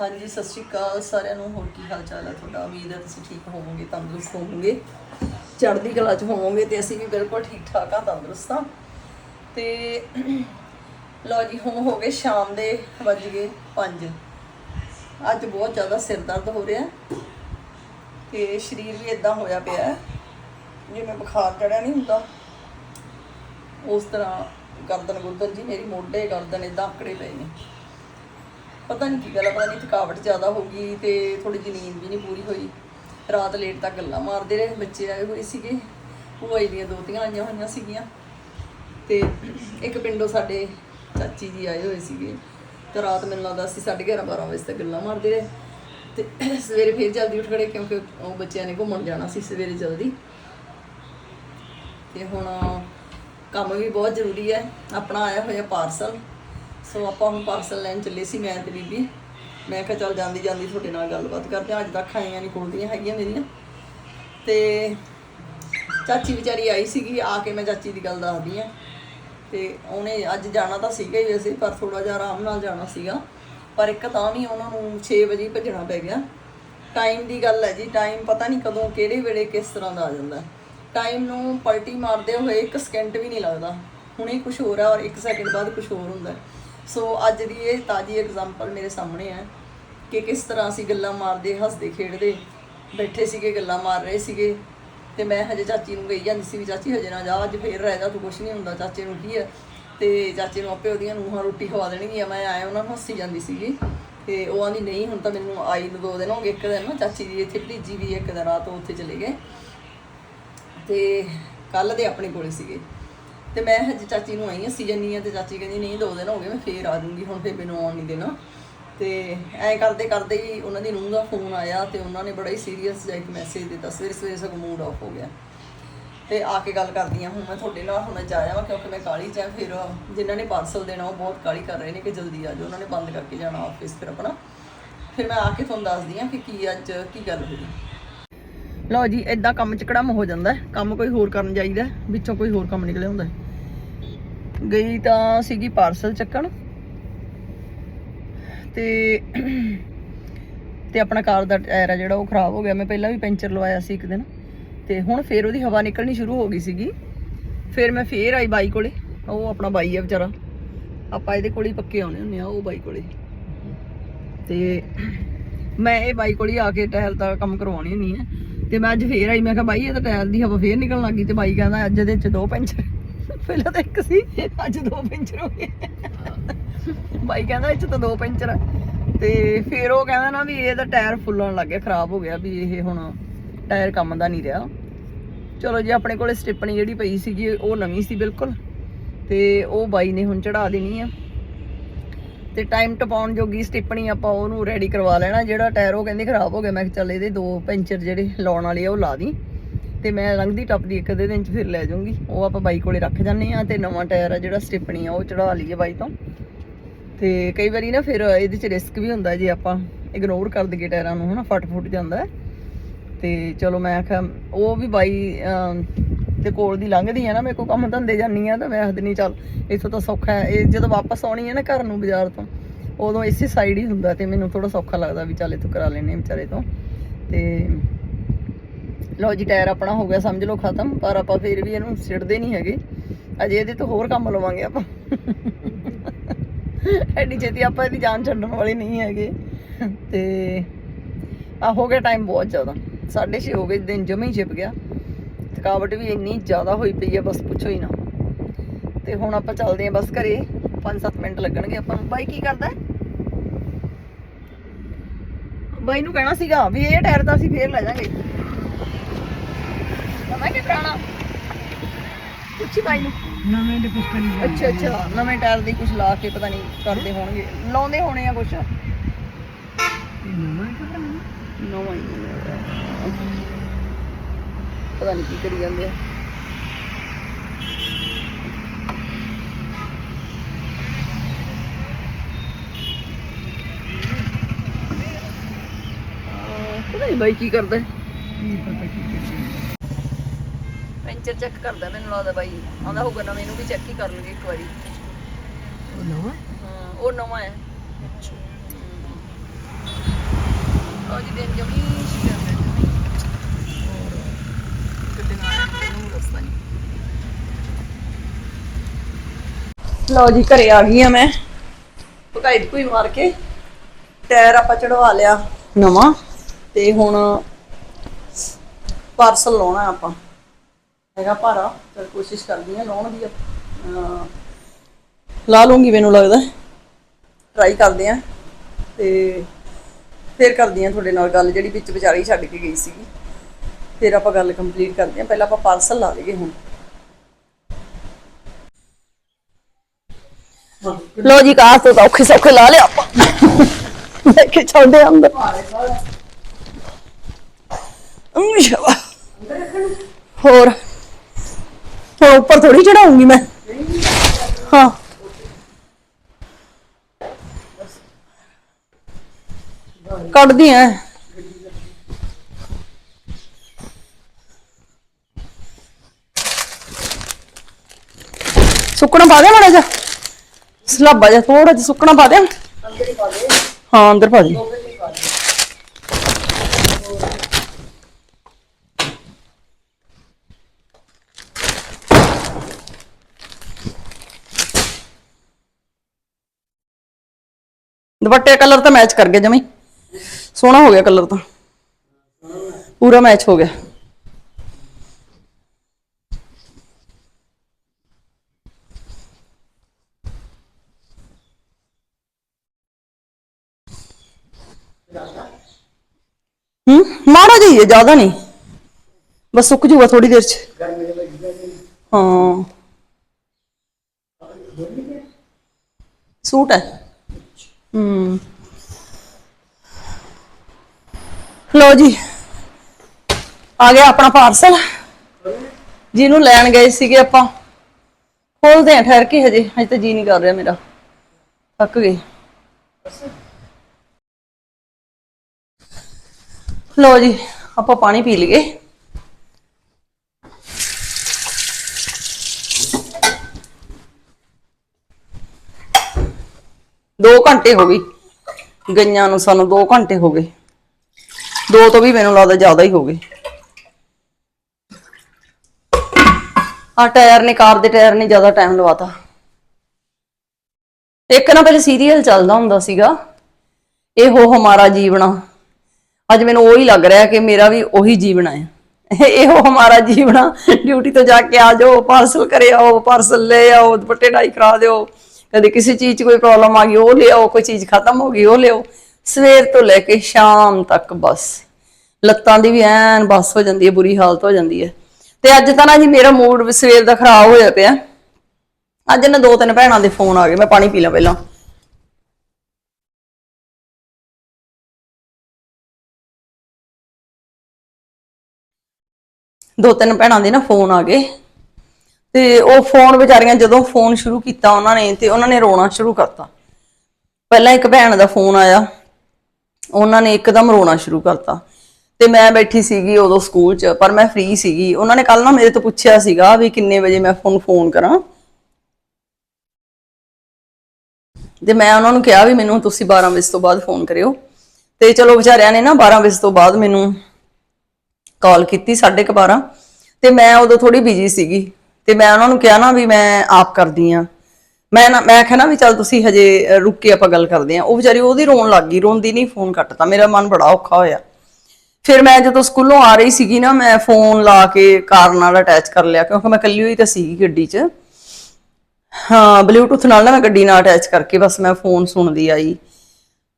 ਹਾਂਜੀ, ਸਤਿ ਸ਼੍ਰੀ ਅਕਾਲ ਸਾਰਿਆਂ ਨੂੰ। ਹੋਰ ਕੀ ਹਾਲ ਚਾਲ ਹੈ ਤੁਹਾਡਾ? ਉਮੀਦ ਹੈ ਤੁਸੀਂ ਠੀਕ ਹੋਵੋਗੇ, ਤੰਦਰੁਸਤ ਹੋਵੋਗੇ। ਚੜ੍ਹਦੀ ਕਲਾ 'ਚ ਹੋਵੋਗੇ ਤੇ ਅਸੀਂ ਵੀ ਬਿਲਕੁਲ ਠੀਕ ਠਾਕ ਹਾਂ ਤੰਦਰੁਸਤ ਹਾਂ ਤੇ ਲਓ ਜੀ, ਹੁਣ ਹੋ ਗਏ ਸ਼ਾਮ ਦੇ ਵੱਜ ਗਏ 5 ਅੱਜ ਬਹੁਤ ਜ਼ਿਆਦਾ ਸਿਰ ਦਰਦ ਹੋ ਰਿਹਾ। ਤੇ ਸਰੀਰ ਵੀ ਇਦਾਂ ਹੋਇਆ ਪਿਆ ਜਿਵੇਂ ਬੁਖਾਰ ਚੜਿਆ ਨਹੀਂ ਹੁੰਦਾ। ਉਸ ਤਰ੍ਹਾਂ ਗਰਦਨ ਗੁਰਦਨ ਜੀ, ਮੇਰੀ ਮੋਢੇ ਗਰਦਨ ਇਦਾਂ ਆਕੜੇ ਪਏ ਨੇ। ਪਤਾ ਨਹੀਂ ਕੀ ਗੱਲ ਆ, ਪਤਾ ਨਹੀਂ ਥਕਾਵਟ ਜ਼ਿਆਦਾ ਹੋ ਗਈ ਤੇ ਥੋੜੀ ਜਿਹੀ ਨੀਂਦ ਵੀ ਨਹੀਂ ਪੂਰੀ ਹੋਈ। ਰਾਤ ਲੇਟ ਤੱਕ ਗੱਲਾਂ ਮਾਰਦੇ ਰਹੇ, ਬੱਚੇ ਆਏ ਹੋਏ ਸੀਗੇ ਭੂਆਈ ਦੀਆਂ ਦੋਤੀਆਂ ਆਈਆਂ ਹੋਈਆਂ ਸੀਗੀਆਂ ਤੇ ਇੱਕ ਪਿੰਡੋਂ ਸਾਡੇ ਚਾਚੀ ਜੀ ਆਏ ਹੋਏ ਸੀਗੇ ਤੇ ਰਾਤ ਮੈਨੂੰ ਲੱਗਦਾ ਅਸੀਂ 11:30 12 ਵਜੇ ਤੱਕ ਗੱਲਾਂ ਮਾਰਦੇ ਰਹੇ ਤੇ ਸਵੇਰੇ ਫਿਰ ਜਲਦੀ ਉੱਠ ਖੜੇ ਕਿਉਂਕਿ ਉਹ ਬੱਚਿਆਂ ਨੇ ਘੁੰਮਣ ਜਾਣਾ ਸੀ ਸਵੇਰੇ ਜਲਦੀ। ਤੇ ਹੁਣ ਕੰਮ ਵੀ ਬਹੁਤ ਜ਼ਰੂਰੀ ਹੈ, ਆਪਣਾ ਆਇਆ ਹੋਇਆ ਪਾਰਸਲ ਸੋ ਆਪਾਂ ਹੁਣ ਪਾਰਸਲ ਲੈਣ ਚੱਲੇ ਸੀ ਮੈਂ ਤੇ ਬੀਬੀ। ਮੈਂ ਕਿਹਾ ਚੱਲ ਜਾਂਦੀ ਜਾਂਦੀ ਤੁਹਾਡੇ ਨਾਲ ਗੱਲਬਾਤ ਕਰਦੇ ਹਾਂ। ਅੱਜ ਤੱਕ ਖਾਈਆਂ ਨਹੀਂ ਖੋਲਦੀਆਂ ਹੈਗੀਆਂ ਮੇਰੀਆਂ। ਤੇ ਚਾਚੀ ਵਿਚਾਰੀ ਆਈ ਸੀਗੀ, ਆ ਕੇ ਮੈਂ ਚਾਚੀ ਦੀ ਗੱਲ ਦੱਸਦੀ ਆ ਤੇ ਉਹਨੇ ਅੱਜ ਜਾਣਾ ਤਾਂ ਸੀਗਾ ਹੀ ਵੈਸੇ, ਪਰ ਥੋੜਾ ਜਿਹਾ ਆਰਾਮ ਨਾਲ ਜਾਣਾ ਸੀਗਾ। ਪਰ ਇੱਕ ਤਾਂ ਨਹੀਂ ਉਹਨਾਂ ਨੂੰ 6 ਵਜੇ ਹੀ ਭੱਜਣਾ ਪੈ ਗਿਆ। ਟਾਈਮ ਦੀ ਗੱਲ ਹੈ ਜੀ ਟਾਈਮ ਪਤਾ ਨਹੀਂ ਕਦੋਂ, ਕਿਹੜੇ ਵੇਲੇ ਕਿਸ ਤਰ੍ਹਾਂ ਦਾ ਆ ਜਾਂਦਾ। ਟਾਈਮ ਨੂੰ ਪਲਟੀ ਮਾਰਦੇ ਹੋਏ ਇੱਕ ਸਕਿੰਟ ਵੀ ਨਹੀਂ ਲੱਗਦਾ। ਹੁਣੇ ਕੁਝ ਹੋਰ ਹੈ ਔਰ ਇੱਕ ਸੈਕਿੰਡ ਬਾਅਦ ਕੁਝ ਹੋਰ ਹੁੰਦਾ। ਹੈ। ਸੋ ਅੱਜ ਦੀ ਇਹ ਤਾਜੀ ਐਗਜ਼ਾਮਪਲ ਮੇਰੇ ਸਾਹਮਣੇ ਹੈ ਕਿ ਕਿਸ ਤਰ੍ਹਾਂ ਅਸੀਂ ਗੱਲਾਂ ਮਾਰਦੇ, ਹੱਸਦੇ, ਖੇਡਦੇ, ਬੈਠੇ ਸੀਗੇ, ਗੱਲਾਂ ਮਾਰ ਰਹੇ ਸੀਗੇ। ਤੇ ਮੈਂ ਹਜੇ ਚਾਚੀ ਨੂੰ ਕਹੀ ਜਾਂਦੀ ਸੀ ਵੀ, ਚਾਚੀ, ਹਜੇ ਨਾ ਜਾ, ਅੱਜ ਫੇਰ ਰਹਿ ਜਾ, ਤੂੰ ਕੁਛ ਨਹੀਂ ਹੁੰਦਾ, ਚਾਚੇ ਨੂੰ ਕੀ ਹੈ? ਤੇ ਚਾਚੇ ਨੂੰ ਆਪੇ ਉਹਦੀਆਂ ਨੂੰਹਾਂ ਰੋਟੀ ਖਵਾ ਦੇਣਗੀਆਂ। ਮੈਂ ਆਇਆ, ਉਹਨਾਂ ਨੂੰ ਹੱਸੀ ਜਾਂਦੀ ਸੀਗੀ। ਤੇ ਉਹ ਆਂਦੀ ਨਹੀਂ, ਹੁਣ ਤਾਂ ਮੈਨੂੰ ਆਈ ਨੂੰ ਦੋ ਦਿਨ ਹੋ ਗਏ, ਇੱਕ ਦਿਨ ਨਾ ਚਾਚੀ ਦੀ ਇੱਥੇ ਭਤੀਜੀ ਵੀ ਇੱਕ ਦਿਨ ਰਾਤ ਉਹ ਉੱਥੇ ਚਲੇ ਗਏ। ਤੇ ਕੱਲ ਦੇ ਆਪਣੇ ਕੋਲੇ ਸੀਗੇ। ਤੇ ਮੈਂ ਹਜੇ ਚਾਚੀ ਨੂੰ ਆਈ ਹੱਸੀ ਜੰਨੀ ਆ ਤੇ ਚਾਚੀ ਕਹਿੰਦੀ, ਨਹੀਂ, ਦੋ ਦਿਨ ਹੋ ਗਏ, ਮੈਂ ਫੇਰ ਆ ਦੂੰਗੀ ਹੁਣ ਫੇਰ ਮੈਨੂੰ ਆਉਣ ਨਹੀਂ ਦੇਣਾ। ਤੇ ਐ ਕਰਦੇ ਕਰਦੇ ਹੀ ਉਹਨਾਂ ਦੀ ਨੂੰਹ ਦਾ ਫੋਨ ਆਇਆ ਤੇ ਉਹਨਾਂ ਨੇ ਬੜਾ ਹੀ ਸੀਰੀਅਸ ਜਿਹਾ ਇੱਕ ਮੈਸੇਜ ਦਿੱਤਾ, ਸਵੇਰੇ ਸਵੇਰੇ ਸਗੋਂ ਮੂਡ ਆਫ ਹੋ ਗਿਆ। ਤੇ ਆ ਕੇ ਗੱਲ ਕਰਦੀ ਹਾਂ ਹੁਣ ਮੈਂ ਤੁਹਾਡੇ ਨਾਲ, ਹੁਣ ਜਾਇਆ ਵਾ ਕਿਉਂਕਿ ਮੈਂ ਕਾਲੀ ਚ ਆ, ਫਿਰ ਜਿਨ੍ਹਾਂ ਨੇ ਪਾਰਸਲ ਦੇਣਾ, ਉਹ ਬਹੁਤ ਕਾਲੀ ਕਰ ਰਹੇ ਨੇ ਕਿ ਜਲਦੀ ਆ ਜਾਓ, ਉਹਨਾਂ ਨੇ ਬੰਦ ਕਰਕੇ ਜਾਣਾ ਆਫਿਸ ਫਿਰ ਆਪਣਾ। ਫਿਰ ਮੈਂ ਆ ਕੇ ਤੁਹਾਨੂੰ ਦੱਸਦੀ ਹਾਂ ਕਿ ਕੀ ਅੱਜ ਕੀ ਗੱਲ ਹੋਈ ਲਓ ਜੀ ਇਦਾਂ ਕੰਮ ਚ ਕੜਮ ਹੋ ਜਾਂਦਾ ਕੰਮ ਕੋਈ ਹੋਰ ਕਰਨ ਜਾਈਦਾ ਵਿੱਚੋਂ ਕੋਈ ਹੋਰ ਕੰਮ ਨਿਕਲਿਆ ਹੁੰਦਾ ਗਈ ਤਾਂ ਸੀਗੀ ਪਾਰਸਲ ਚੱਕਣ। ਤੇ ਤੇ ਆਪਣਾ ਕਾਰ ਦਾ ਟਾਇਰ ਆ ਜਿਹੜਾ ਉਹ ਖਰਾਬ ਹੋ ਗਿਆ। ਮੈਂ ਪਹਿਲਾਂ ਵੀ ਪੈਂਚਰ ਲਵਾਇਆ ਸੀ ਇੱਕ ਦਿਨ। ਤੇ ਹੁਣ ਫੇਰ ਉਹਦੀ ਹਵਾ ਨਿਕਲਣੀ ਸ਼ੁਰੂ ਹੋ ਗਈ ਸੀਗੀ। ਫਿਰ ਮੈਂ ਫੇਰ ਆਈ ਬਾਈ ਕੋਲੇ। ਉਹ ਆਪਣਾ ਬਾਈ ਆ ਵਿਚਾਰਾ। ਆਪਾਂ ਇਹਦੇ ਕੋਲ ਹੀ ਪੱਕੇ ਆਉਣੇ ਹੁੰਦੇ ਆ, ਉਹ ਬਾਈ ਕੋਲੇ। ਤੇ ਮੈਂ ਇਹ ਬਾਈ ਕੋਲ ਹੀ ਆ ਕੇ ਟਾਇਰ ਦਾ ਕੰਮ ਕਰਵਾਉਣੀ ਹੁੰਦੀ ਹੈ ਤੇ ਮੈਂ ਅੱਜ ਫੇਰ ਆਈ। ਮੈਂ ਕਿਹਾ ਬਾਈ, ਇਹ ਤਾਂ ਟਾਇਰ ਦੀ ਹਵਾ ਫੇਰ ਨਿਕਲਣ ਲੱਗੀ ਤੇ ਬਾਈ ਕਹਿੰਦਾ, ਅੱਜ ਇਹਦੇ ਚ ਦੋ ਪੈਂਚਰ। ਪਹਿਲਾਂ ਤਾਂ ਇੱਕ ਸੀ, ਅੱਜ ਦੋ ਪੈਂਚਰ ਹੋ ਗਏ। ਬਾਈ ਕਹਿੰਦਾ ਇਹ ਤਾਂ ਦੋ ਪੈਂਚਰ ਆ। ਤੇ ਫਿਰ ਉਹ ਕਹਿੰਦਾ ਨਾ ਵੀ ਇਹਦਾ ਟਾਇਰ ਫੁੱਲਣ ਲੱਗ ਗਿਆ, ਖਰਾਬ ਹੋ ਗਿਆ ਵੀ ਇਹ ਹੁਣ ਟਾਇਰ ਕੰਮ ਦਾ ਨਹੀਂ ਰਿਹਾ। ਚਲੋ ਜੀ, ਆਪਣੇ ਕੋਲੇ ਸਟਿਪਣੀ ਜਿਹੜੀ ਪਈ ਸੀਗੀ, ਉਹ ਨਵੀਂ ਸੀ ਬਿਲਕੁਲ। ਤੇ ਉਹ ਬਾਈ ਨੇ ਹੁਣ ਚੜਾ ਦੇਣੀ ਆ। ਤੇ ਟਾਈਮ ਟਪਾਉਣ ਜੋਗੀ ਸਟਿੱਪਣੀ ਆਪਾਂ ਉਹਨੂੰ ਰੈਡੀ ਕਰਵਾ ਲੈਣਾ। ਜਿਹੜਾ ਟਾਇਰ ਉਹ ਕਹਿੰਦੇ ਖਰਾਬ ਹੋ ਗਿਆ, ਮੈਂ ਕਿਹਾ ਚੱਲ ਇਹਦੇ ਦੋ ਪੈਂਚਰ ਜਿਹੜੇ ਲਾਉਣ ਵਾਲੇ ਆ, ਉਹ ਲਾ ਦੀ। ਤੇ ਮੈਂ ਲੰਘਦੀ ਟੱਪਦੀ ਇੱਕ ਅੱਧੇ ਦਿਨ ਚ ਫਿਰ ਲੈ ਜਾਊਂਗੀ। ਉਹ ਆਪਾਂ ਬਾਈ ਕੋਲੇ ਰੱਖ ਜਾਂਦੇ ਆ ਤੇ ਨਵਾਂ ਟਾਇਰ ਆ ਜਿਹੜਾ ਸਟਿਪਣੀ ਆ ਉਹ ਚੜਾ ਲਈਏ ਬਾਈ ਤੋਂ। ਤੇ ਕਈ ਵਾਰੀ ਨਾ ਫਿਰ ਇਹਦੇ ਚ ਰਿਸਕ ਵੀ ਹੁੰਦਾ ਜੇ ਆਪਾਂ ਇਗਨੋਰ ਕਰ ਦਈਏ ਟਾਇਰਾਂ ਨੂੰ ਹਨਾ ਫਟ ਫੁੱਟ ਜਾਂਦਾ ਹੈ। ਤੇ ਚਲੋ ਮੈਂ ਆਖਿਆ ਉਹ ਵੀ ਬਾਈ ਅਮ, ਕੋਲ ਦੀ ਲੰਘਦੀ ਆ ਨਾ ਮੇਰੇ ਕੋ ਕੰਮ ਧੰਦੇ ਜਾਨੀ ਆ ਤਾਂ ਮੈਂ ਆਖਦੀ ਨਹੀਂ ਚੱਲ ਇੱਥੋਂ ਤਾਂ ਸੌਖਾ ਹੈ। ਇਹ ਜਦੋਂ ਵਾਪਸ ਆਉਣੀ ਹੈ ਨਾ ਘਰ ਨੂੰ ਬਾਜ਼ਾਰ ਤੋਂ ਉਦੋਂ ਇਸੇ ਸਾਈਡ ਹੀ ਹੁੰਦਾ ਤੇ ਮੈਨੂੰ ਥੋੜਾ ਸੌਖਾ ਲੱਗਦਾ ਵੀ ਚੱਲ ਇੱਥੋਂ ਕਰਾ ਲੈਨੇ ਵਿਚਾਰੇ ਤੋਂ। ਤੇ ਲਓ ਜੀ, ਟਾਇਰ ਆਪਣਾ ਹੋ ਗਿਆ, ਸਮਝ ਲਓ, ਖਤਮ। ਪਰ ਆਪਾਂ ਫਿਰ ਵੀ ਇਹਨੂੰ ਸਿੱਟਦੇ ਨਹੀਂ ਹੈਗੇ। ਅਜੇ ਇਹਦੇ ਤੋਂ ਹੋਰ ਕੰਮ ਲਵਾਂਗੇ ਆਪਾਂ। ਐਡੀ ਛੇਤੀ ਆਪਾਂ ਇਹਦੀ ਜਾਨ ਛੱਡਣ ਵਾਲੇ ਨਹੀਂ ਹੈਗੇ। ਤੇ ਆ ਹੋ ਗਿਆ ਟਾਈਮ ਬਹੁਤ ਜ਼ਿਆਦਾ। 6:30 ਹੋ ਗਏ, ਦਿਨ ਜਮੇ ਹੀ ਛਿਪ ਗਿਆ। ਥਕਾਵਟ ਵੀ ਇੰਨੀ ਜ਼ਿਆਦਾ ਹੋਈ ਪਈ ਹੈ ਬਸ ਪੁੱਛੋ ਹੀ ਨਾ। ਤੇ ਹੁਣ ਆਪਾਂ ਚੱਲਦੇ ਆ ਬਸ ਘਰੇ। 5-7 ਮਿੰਟ ਲੱਗਣਗੇ ਆਪਾਂ ਨੂੰ। ਬਾਈ ਕੀ ਕਰਦਾ ਹੈ? ਬਾਈ ਨੂੰ ਕਹਿਣਾ ਸੀਗਾ ਵੀ ਇਹ ਟਾਇਰ ਤਾਂ ਅਸੀਂ ਫੇਰ ਲੈ ਜਾਾਂਗੇ। ਮੈਂ ਕਿ ਪੁਰਾਣਾ। ਪੁੱਛੀ ਬਾਈ ਨੂੰ। ਨਵੇਂ ਦੇ ਕੁਛ ਕਰੀ ਜਾ ਅੱਛਾ ਅੱਛਾ ਨਵੇਂ ਟਾਇਰ ਦੀ ਕੁਝ ਲਾ ਕੇ ਪਤਾ ਨਹੀਂ ਕਰਦੇ ਹੋਣਗੇ। ਲਾਉਂਦੇ ਹੋਣੇ ਆ ਕੁਝ ਨਵਾਂ ਕਿਹੜਾ ਨਵਾਂ ਹੀ ਹੈ। ਪਤਾ ਨਹੀਂ ਕੀ ਕਰੀ ਜਾਂਦੇ ਆ। ਆਹ, ਪਤਾ ਨਹੀਂ ਬਾਈ ਕੀ ਕਰਦਾ। ਕੀ ਪਤਾ ਕੀ ਕਰੀ ਟੈਂਪਰੇਚਰ ਚੈੱਕ ਕਰਦਾ ਮੈਨੂੰ ਲੱਗਦਾ ਬਾਈ। ਆਉਂਦਾ ਹੋਊਗਾ ਨਵੇਂ ਇਹਨੂੰ ਵੀ ਚੈੱਕ ਹੀ ਕਰ ਲੂਗੀ ਇੱਕ ਵਾਰੀ। ਉਹ ਨਵਾਂ? ਹੈ ਅੱਛਾ। ਉਹ ਦਿਨ ਜਮੀ ਸ਼ਿਕਰ ਦੇ ਕਿਤੇ ਨਾ ਨੂੰ। ਰਸਤਾ ਲਓ ਜੀ ਘਰੇ ਆ ਗਈ ਆ ਮੈਂ। ਭਕਾਈ ਕੋਈ ਮਾਰ ਕੇ। ਟਾਇਰ ਆਪਾਂ ਚੜਵਾ ਲਿਆ। ਨਵਾਂ? ਤੇ ਹੁਣ ਪਾਰਸਲ ਲਾਉਣਾ ਆਪਾਂ। ਹੈਗਾ ਭਾਰਾ, ਚਲ ਕੋਸ਼ਿਸ਼ ਕਰਦੀ ਆ ਲਾਉਣ ਦੀ। ਲਾ ਲੂੰਗੀ ਮੈਨੂੰ ਲੱਗਦਾ। ਟਰਾਈ ਕਰਦੇ ਆ ਤੇ ਫਿਰ ਕਰਦੀ ਆ ਤੁਹਾਡੇ ਨਾਲ ਗੱਲ, ਜਿਹੜੀ ਵਿੱਚ ਵਿਚਾਰੀ ਛੱਡ ਕੇ ਗਈ ਸੀਗੀ। ਫਿਰ ਆਪਾਂ ਗੱਲ ਕੰਪਲੀਟ ਕਰਦੇ ਆ ਪਹਿਲਾਂ ਆਪਾਂ ਪਾਰਸਲ ਲਾ ਲਈਏ ਹੁਣ। ਲੋ ਜੀ ਕਾਸ ਤੋਂ ਤਾਂ ਔਖੇ ਸੌਖੇ ਲਾ ਲਿਆ ਆਪਾਂ। ਲੈ ਕੇ ਛੱਡੇ ਅੰਦਰ। ਅਮ ਸ਼ਾਬਾ ਹੋਰ ਹੁਣ ਉੱਪਰ ਥੋੜੀ ਚੜਾਉਂਗੀ ਮੈਂ ਹਾਂ ਕੱਢਦੀ ਐ ਸੁੱਕਣਾ ਪਾ ਦੇ ਮਾੜਾ ਜਿਹਾ ਸਲਾਬਾ ਜਿਹਾ ਥੋੜਾ ਜਿਹਾ ਸੁੱਕਣਾ ਪਾ ਦੇ ਹਾਂ ਅੰਦਰ ਪਾ ਦੇ ਦੁਪੱਟੇ ਕਲਰ ਤਾਂ ਮੈਚ ਕਰ ਗਿਆ ਜਮੀ ਸੋਹਣਾ ਹੋ ਗਿਆ ਕਲਰ ਤਾਂ ਪੂਰਾ ਮੈਚ ਹੋ ਗਿਆ ਹੂੰ ਮਾੜਾ ਜਿਹਾ ਹੀ ਹੈ ਜ਼ਿਆਦਾ ਨਹੀਂ ਬਸ ਸੁੱਕ ਜੂਗਾ ਥੋੜੀ ਦੇਰ ਚ ਹਾਂ ਸੂਟ ਹੈ ਹੂੰ ਲੋ ਜੀ, ਆ ਗਿਆ ਆਪਣਾ ਪਾਰਸਲ ਜਿਹਨੂੰ ਲੈਣ ਗਏ ਸੀਗੇ ਆਪਾਂ। ਖੋਲਦੇ ਆ ਠਹਿਰ ਕੇ ਹਜੇ ਹਜੇ ਤਾਂ ਜੀ ਨਹੀਂ ਕਰ ਰਿਹਾ ਮੇਰਾ। ਥੱਕ ਗਏ। ਲੋ ਜੀ, ਆਪਾਂ ਪਾਣੀ ਪੀ ਲਈਏ। ਦੋ ਘੰਟੇ ਹੋ ਗਏ। ਗਈਆਂ ਨੂੰ ਸਾਨੂੰ 2 ਘੰਟੇ ਹੋ ਗਏ। ਦੋ ਤੋਂ ਵੀ ਮੈਨੂੰ ਲੱਗਦਾ ਜ਼ਿਆਦਾ ਹੀ ਹੋ ਗਏ। ਆ ਟਾਇਰ ਨੇ, ਕਾਰ ਦੇ ਟਾਇਰ ਨੇ ਜ਼ਿਆਦਾ ਟਾਈਮ ਲਵਾਤਾ। ਇੱਕ ਨਾ ਪਹਿਲੇ ਸੀਰੀਅਲ ਚੱਲਦਾ ਹੁੰਦਾ ਸੀਗਾ। ਇਹੋ ਹਮਾਰਾ ਜੀਵਣਾ ਅੱਜ ਮੈਨੂੰ ਉਹੀ ਲੱਗ ਰਿਹਾ ਕਿ ਮੇਰਾ ਵੀ ਉਹੀ ਜੀਵਣਾ ਹੈ। ਇਹੋ ਹਮਾਰਾ ਜੀਵਣਾ ਡਿਊਟੀ ਤੋਂ ਜਾ ਕੇ ਆ ਜਾਓ ਪਾਰਸਲ ਕਰੇ ਆਓ ਪਾਰਸਲ ਲੈ ਆਓ, ਦੁਪੱਟੇ ਡਾਈ ਕਰਾ ਦਿਓ। ਕਦੇ ਕਿਸੇ ਚੀਜ਼ 'ਚ ਕੋਈ ਪ੍ਰੋਬਲਮ ਆ ਗਈ, ਉਹ ਲਿਆਓ, ਕੋਈ ਚੀਜ਼ ਖਤਮ ਹੋ ਗਈ, ਉਹ ਲਿਆਓ। ਸਵੇਰ ਤੋਂ ਲੈ ਕੇ ਸ਼ਾਮ ਤੱਕ ਬਸ। ਲੱਤਾਂ ਦੀ ਵੀ ਐਨ ਬਸ ਹੋ ਜਾਂਦੀ ਹੈ, ਬੁਰੀ ਹਾਲਤ ਹੋ ਜਾਂਦੀ ਹੈ। ਤੇ ਅੱਜ ਤਾਂ ਨਾ ਜੀ ਮੇਰਾ ਮੂਡ ਸਵੇਰ ਦਾ ਖਰਾਬ ਹੋਇਆ ਪਿਆ। ਅੱਜ ਨਾ ਦੋ ਤਿੰਨ ਭੈਣਾਂ ਦੇ ਫੋਨ ਆ ਗਏ, ਮੈਂ ਪਾਣੀ ਪੀ ਲਾਂ ਪਹਿਲਾਂ। ਦੋ ਤਿੰਨ ਭੈਣਾਂ ਦੇ ਨਾ ਫੋਨ ਆ ਗਏ। ਤੇ ਉਹ ਫੋਨ ਵਿਚਾਰੀਆਂ ਜਦੋਂ ਫੋਨ ਸ਼ੁਰੂ ਕੀਤਾ ਉਹਨਾਂ ਨੇ ਤੇ ਉਹਨਾਂ ਨੇ ਰੋਣਾ ਸ਼ੁਰੂ ਕਰਤਾ। ਪਹਿਲਾਂ ਇੱਕ ਭੈਣ ਦਾ ਫੋਨ ਆਇਆ, ਉਹਨਾਂ ਨੇ ਇੱਕਦਮ ਰੋਣਾ ਸ਼ੁਰੂ ਕਰਤਾ। ਤੇ ਮੈਂ ਬੈਠੀ ਸੀਗੀ ਉਦੋਂ ਸਕੂਲ 'ਚ, ਪਰ ਮੈਂ ਫ੍ਰੀ ਸੀਗੀ। ਉਹਨਾਂ ਨੇ ਕੱਲ ਨਾ ਮੇਰੇ ਤੋਂ ਪੁੱਛਿਆ ਸੀਗਾ ਵੀ ਕਿੰਨੇ ਵਜੇ ਮੈਂ ਫੋਨ ਫੋਨ ਕਰਾਂ। ਤੇ ਮੈਂ ਉਹਨਾਂ ਨੂੰ ਕਿਹਾ ਵੀ ਮੈਨੂੰ ਤੁਸੀਂ 12 ਵਜੇ ਤੋਂ ਬਾਅਦ ਫੋਨ ਕਰਿਓ। ਤੇ ਚਲੋ ਵਿਚਾਰਿਆਂ ਨੇ ਨਾ 12 ਵਜੇ ਤੋਂ ਬਾਅਦ ਮੈਨੂੰ ਕਾਲ ਕੀਤੀ 12:30 ਤੇ ਮੈਂ ਉਦੋਂ ਥੋੜੀ ਬਿਜ਼ੀ ਸੀਗੀ। ਤੇ ਮੈਂ ਉਹਨਾਂ ਨੂੰ ਕਿਹਾ ਨਾ ਵੀ ਮੈਂ ਆਪ ਕਰਦੀ ਆ। ਮੈਂ ਨਾ ਮੈਂ ਕਿਹਾ ਨਾ ਵੀ ਚੱਲ ਤੁਸੀਂ ਹਜੇ ਅ, ਰੁੱਕ ਕੇ ਆਪਾਂ ਗੱਲ ਕਰਦੇ ਆ। ਉਹ ਵਿਚਾਰੀ ਉਹਦੀ ਰੋਣ ਲੱਗ ਗਈ ਰੋਂਦੀ ਨਹੀਂ ਫੋਨ ਕੱਟਤਾ। ਮੇਰਾ ਮਨ ਬੜਾ ਔਖਾ ਹੋਇਆ। ਫਿਰ ਮੈਂ ਜਦੋਂ ਸਕੂਲੋਂ ਆ ਰਹੀ ਸੀਗੀ ਨਾ ਮੈਂ ਫੋਨ ਲਾ ਕੇ ਕਾਰ ਨਾਲ ਅਟੈਚ ਕਰ ਲਿਆ ਕਿਉਂਕਿ ਮੈਂ ਇਕੱਲੀ ਹੋਈ ਤਾਂ ਸੀਗੀ ਗੱਡੀ 'ਚ। ਹਾਂ ਬਲੂਟੁੱਥ ਨਾਲ ਨਾ ਮੈਂ ਗੱਡੀ ਨਾਲ ਅਟੈਚ ਕਰਕੇ ਬਸ ਮੈਂ ਫੋਨ ਸੁਣਦੀ ਆਈ।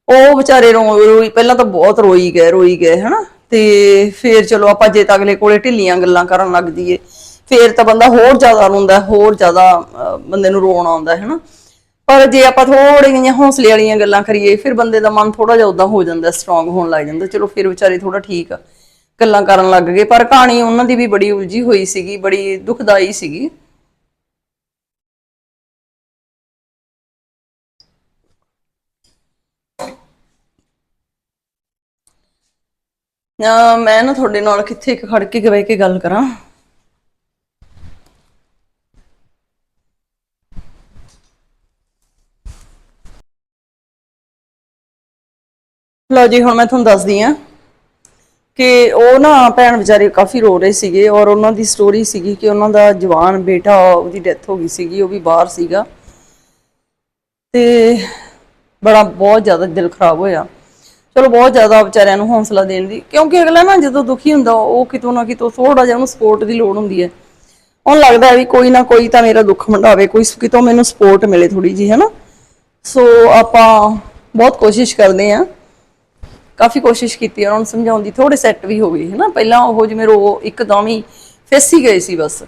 ਉਹ ਵਿਚਾਰੇ ਰੋ ਰੋਈ ਪਹਿਲਾਂ ਤਾਂ ਬਹੁਤ ਰੋਈ ਗਏ ਰੋਈ ਗਏ ਹਨਾ। ਤੇ ਫਿਰ ਚਲੋ ਆਪਾਂ ਜੇ ਤਾਂ ਅਗਲੇ ਕੋਲੇ ਢਿੱਲੀਆਂ ਗੱਲਾਂ ਕਰਨ ਲੱਗ ਜੀਏ ਫੇਰ ਤਾਂ ਬੰਦਾ ਹੋਰ ਜ਼ਿਆਦਾ ਰੋਂਦਾ, ਹੋਰ ਜ਼ਿਆਦਾ ਬੰਦੇ ਨੂੰ ਰੋਣ ਆਉਂਦਾ, ਹੈ ਹਨਾ ਪਰ ਜੇ ਆਪਾਂ ਥੋੜੀ ਜਿਹੀਆਂ ਹੌਸਲੇ ਵਾਲੀਆਂ ਗੱਲਾਂ ਕਰੀਏ, ਫਿਰ ਬੰਦੇ ਦਾ ਮਨ ਥੋੜਾ ਜਿਹਾ ਉਦਾਂ ਹੋ ਜਾਂਦਾ ਸਟਰੋਂਗ ਹੋਣ ਲੱਗ ਜਾਂਦਾ। ਚਲੋ, ਫਿਰ ਵਿਚਾਰੇ ਥੋੜਾ ਠੀਕ ਆ ਗੱਲਾਂ ਕਰਨ ਲੱਗ ਗਏ। ਪਰ ਕਹਾਣੀ ਉਹਨਾਂ ਦੀ ਵੀ ਬੜੀ ਉਲਝੀ ਹੋਈ ਸੀਗੀ, ਬੜੀ ਦੁਖਦਾਈ ਸੀਗੀ। ਮੈਂ ਨਾ ਤੁਹਾਡੇ ਨਾਲ ਕਿੱਥੇ ਇੱਕ ਖੜ ਕੇ ਬਹਿ ਕੇ ਗੱਲ ਕਰਾਂ। ਲਓ ਜੀ, ਹੁਣ ਮੈਂ ਤੁਹਾਨੂੰ ਦੱਸਦੀ ਆ ਕਿ ਉਹ ਨਾ ਭੈਣ ਵਿਚਾਰੇ ਕਾਫੀ ਰੋ ਰਹੇ ਸੀਗੇ ਔਰ ਉਹਨਾਂ ਦੀ ਸਟੋਰੀ ਸੀਗੀ ਕਿ ਉਹਨਾਂ ਦਾ ਜਵਾਨ ਬੇਟਾ, ਉਹਦੀ ਡੈਥ ਹੋ ਗਈ ਸੀਗੀ, ਉਹ ਵੀ ਬਾਹਰ ਸੀਗਾ। ਤੇ ਬੜਾ, ਬਹੁਤ ਜ਼ਿਆਦਾ ਦਿਲ ਖਰਾਬ ਹੋਇਆ। ਚਲੋ, ਬਹੁਤ ਜ਼ਿਆਦਾ ਵਿਚਾਰਿਆਂ ਨੂੰ ਹੌਸਲਾ ਦੇਣ ਦੀ, ਕਿਉਂਕਿ ਅਗਲਾ ਨਾ ਜਦੋਂ ਦੁਖੀ ਹੁੰਦਾ, ਉਹ ਕਿਤੋਂ ਨਾ ਕਿਤੋਂ ਥੋੜਾ ਜਿਹਾ ਉਹਨੂੰ ਸਪੋਰਟ ਦੀ ਲੋੜ ਹੁੰਦੀ ਹੈ। ਉਹਨੂੰ ਲੱਗਦਾ ਵੀ ਕੋਈ ਨਾ ਕੋਈ ਤਾਂ ਮੇਰਾ ਦੁੱਖ ਮੰਡਾਵੇ ਕੋਈ ਕਿਤੋਂ ਮੈਨੂੰ ਸਪੋਰਟ ਮਿਲੇ ਥੋੜੀ ਜੀ ਹੈਨਾ? ਸੋ ਆਪਾਂ ਬਹੁਤ ਕੋਸ਼ਿਸ਼ ਕਰਦੇ ਆਂ ਕਾਫੀ ਕੋਸ਼ਿਸ਼ ਕੀਤੀ ਉਹਨਾਂ ਨੂੰ ਸਮਝਾਉਣ ਦੀ ਥੋੜੇ ਸੈੱਟ ਵੀ ਹੋ ਗਏ ਹਨਾ ਪਹਿਲਾਂ ਉਹ ਜਿਵੇਂ ਰੋ ਇੱਕਦਮ ਹੀ ਫੇਸੀ ਗਏ ਸੀ ਬਸ।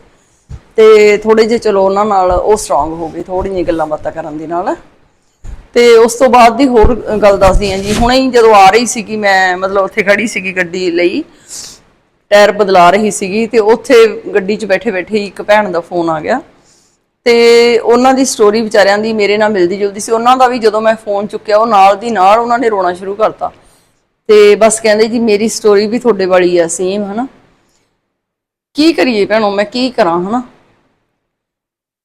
ਤੇ ਥੋੜੇ ਜਿਹੇ, ਚਲੋ, ਉਹਨਾਂ ਨਾਲ ਉਹ ਸਟਰੋਂਗ ਹੋ ਗਏ ਥੋੜੀਆਂ ਗੱਲਾਂ ਬਾਤਾਂ ਕਰਨ ਦੇ ਨਾਲ। ਤੇ ਉਸ ਤੋਂ ਬਾਅਦ ਦੀ ਹੋਰ ਗੱਲ ਦੱਸਦੀ ਹਾਂ ਜੀ, ਹੁਣੇ ਹੀ ਜਦੋਂ ਆ ਰਹੀ ਸੀਗੀ ਮੈਂ, ਮਤਲਬ ਉੱਥੇ ਖੜੀ ਸੀਗੀ ਗੱਡੀ ਲਈ, ਟਾਇਰ ਬਦਲਾ ਰਹੀ ਸੀਗੀ ਤੇ ਉੱਥੇ ਗੱਡੀ 'ਚ ਬੈਠੇ ਬੈਠੇ ਇੱਕ ਭੈਣ ਦਾ ਫੋਨ ਆ ਗਿਆ। ਤੇ ਉਹਨਾਂ ਦੀ ਸਟੋਰੀ ਵਿਚਾਰਿਆਂ ਦੀ ਮੇਰੇ ਨਾਲ ਮਿਲਦੀ ਜੁਲਦੀ ਸੀ, ਉਹਨਾਂ ਦਾ ਵੀ ਜਦੋਂ ਮੈਂ ਫੋਨ ਚੁੱਕਿਆ, ਉਹ ਨਾਲ ਦੀ ਨਾਲ ਉਹਨਾਂ ਨੇ ਰੋਣਾ ਸ਼ੁਰੂ ਕਰਤਾ। ਤੇ ਬਸ ਕਹਿੰਦੇ ਜੀ, ਮੇਰੀ ਸਟੋਰੀ ਵੀ ਤੁਹਾਡੇ ਵਾਲੀ ਆ ਸੇਮ ਹਨਾ? ਕੀ ਕਰੀਏ ਭੈਣੋ, ਮੈਂ ਕੀ ਕਰਾਂ, ਹਨਾ?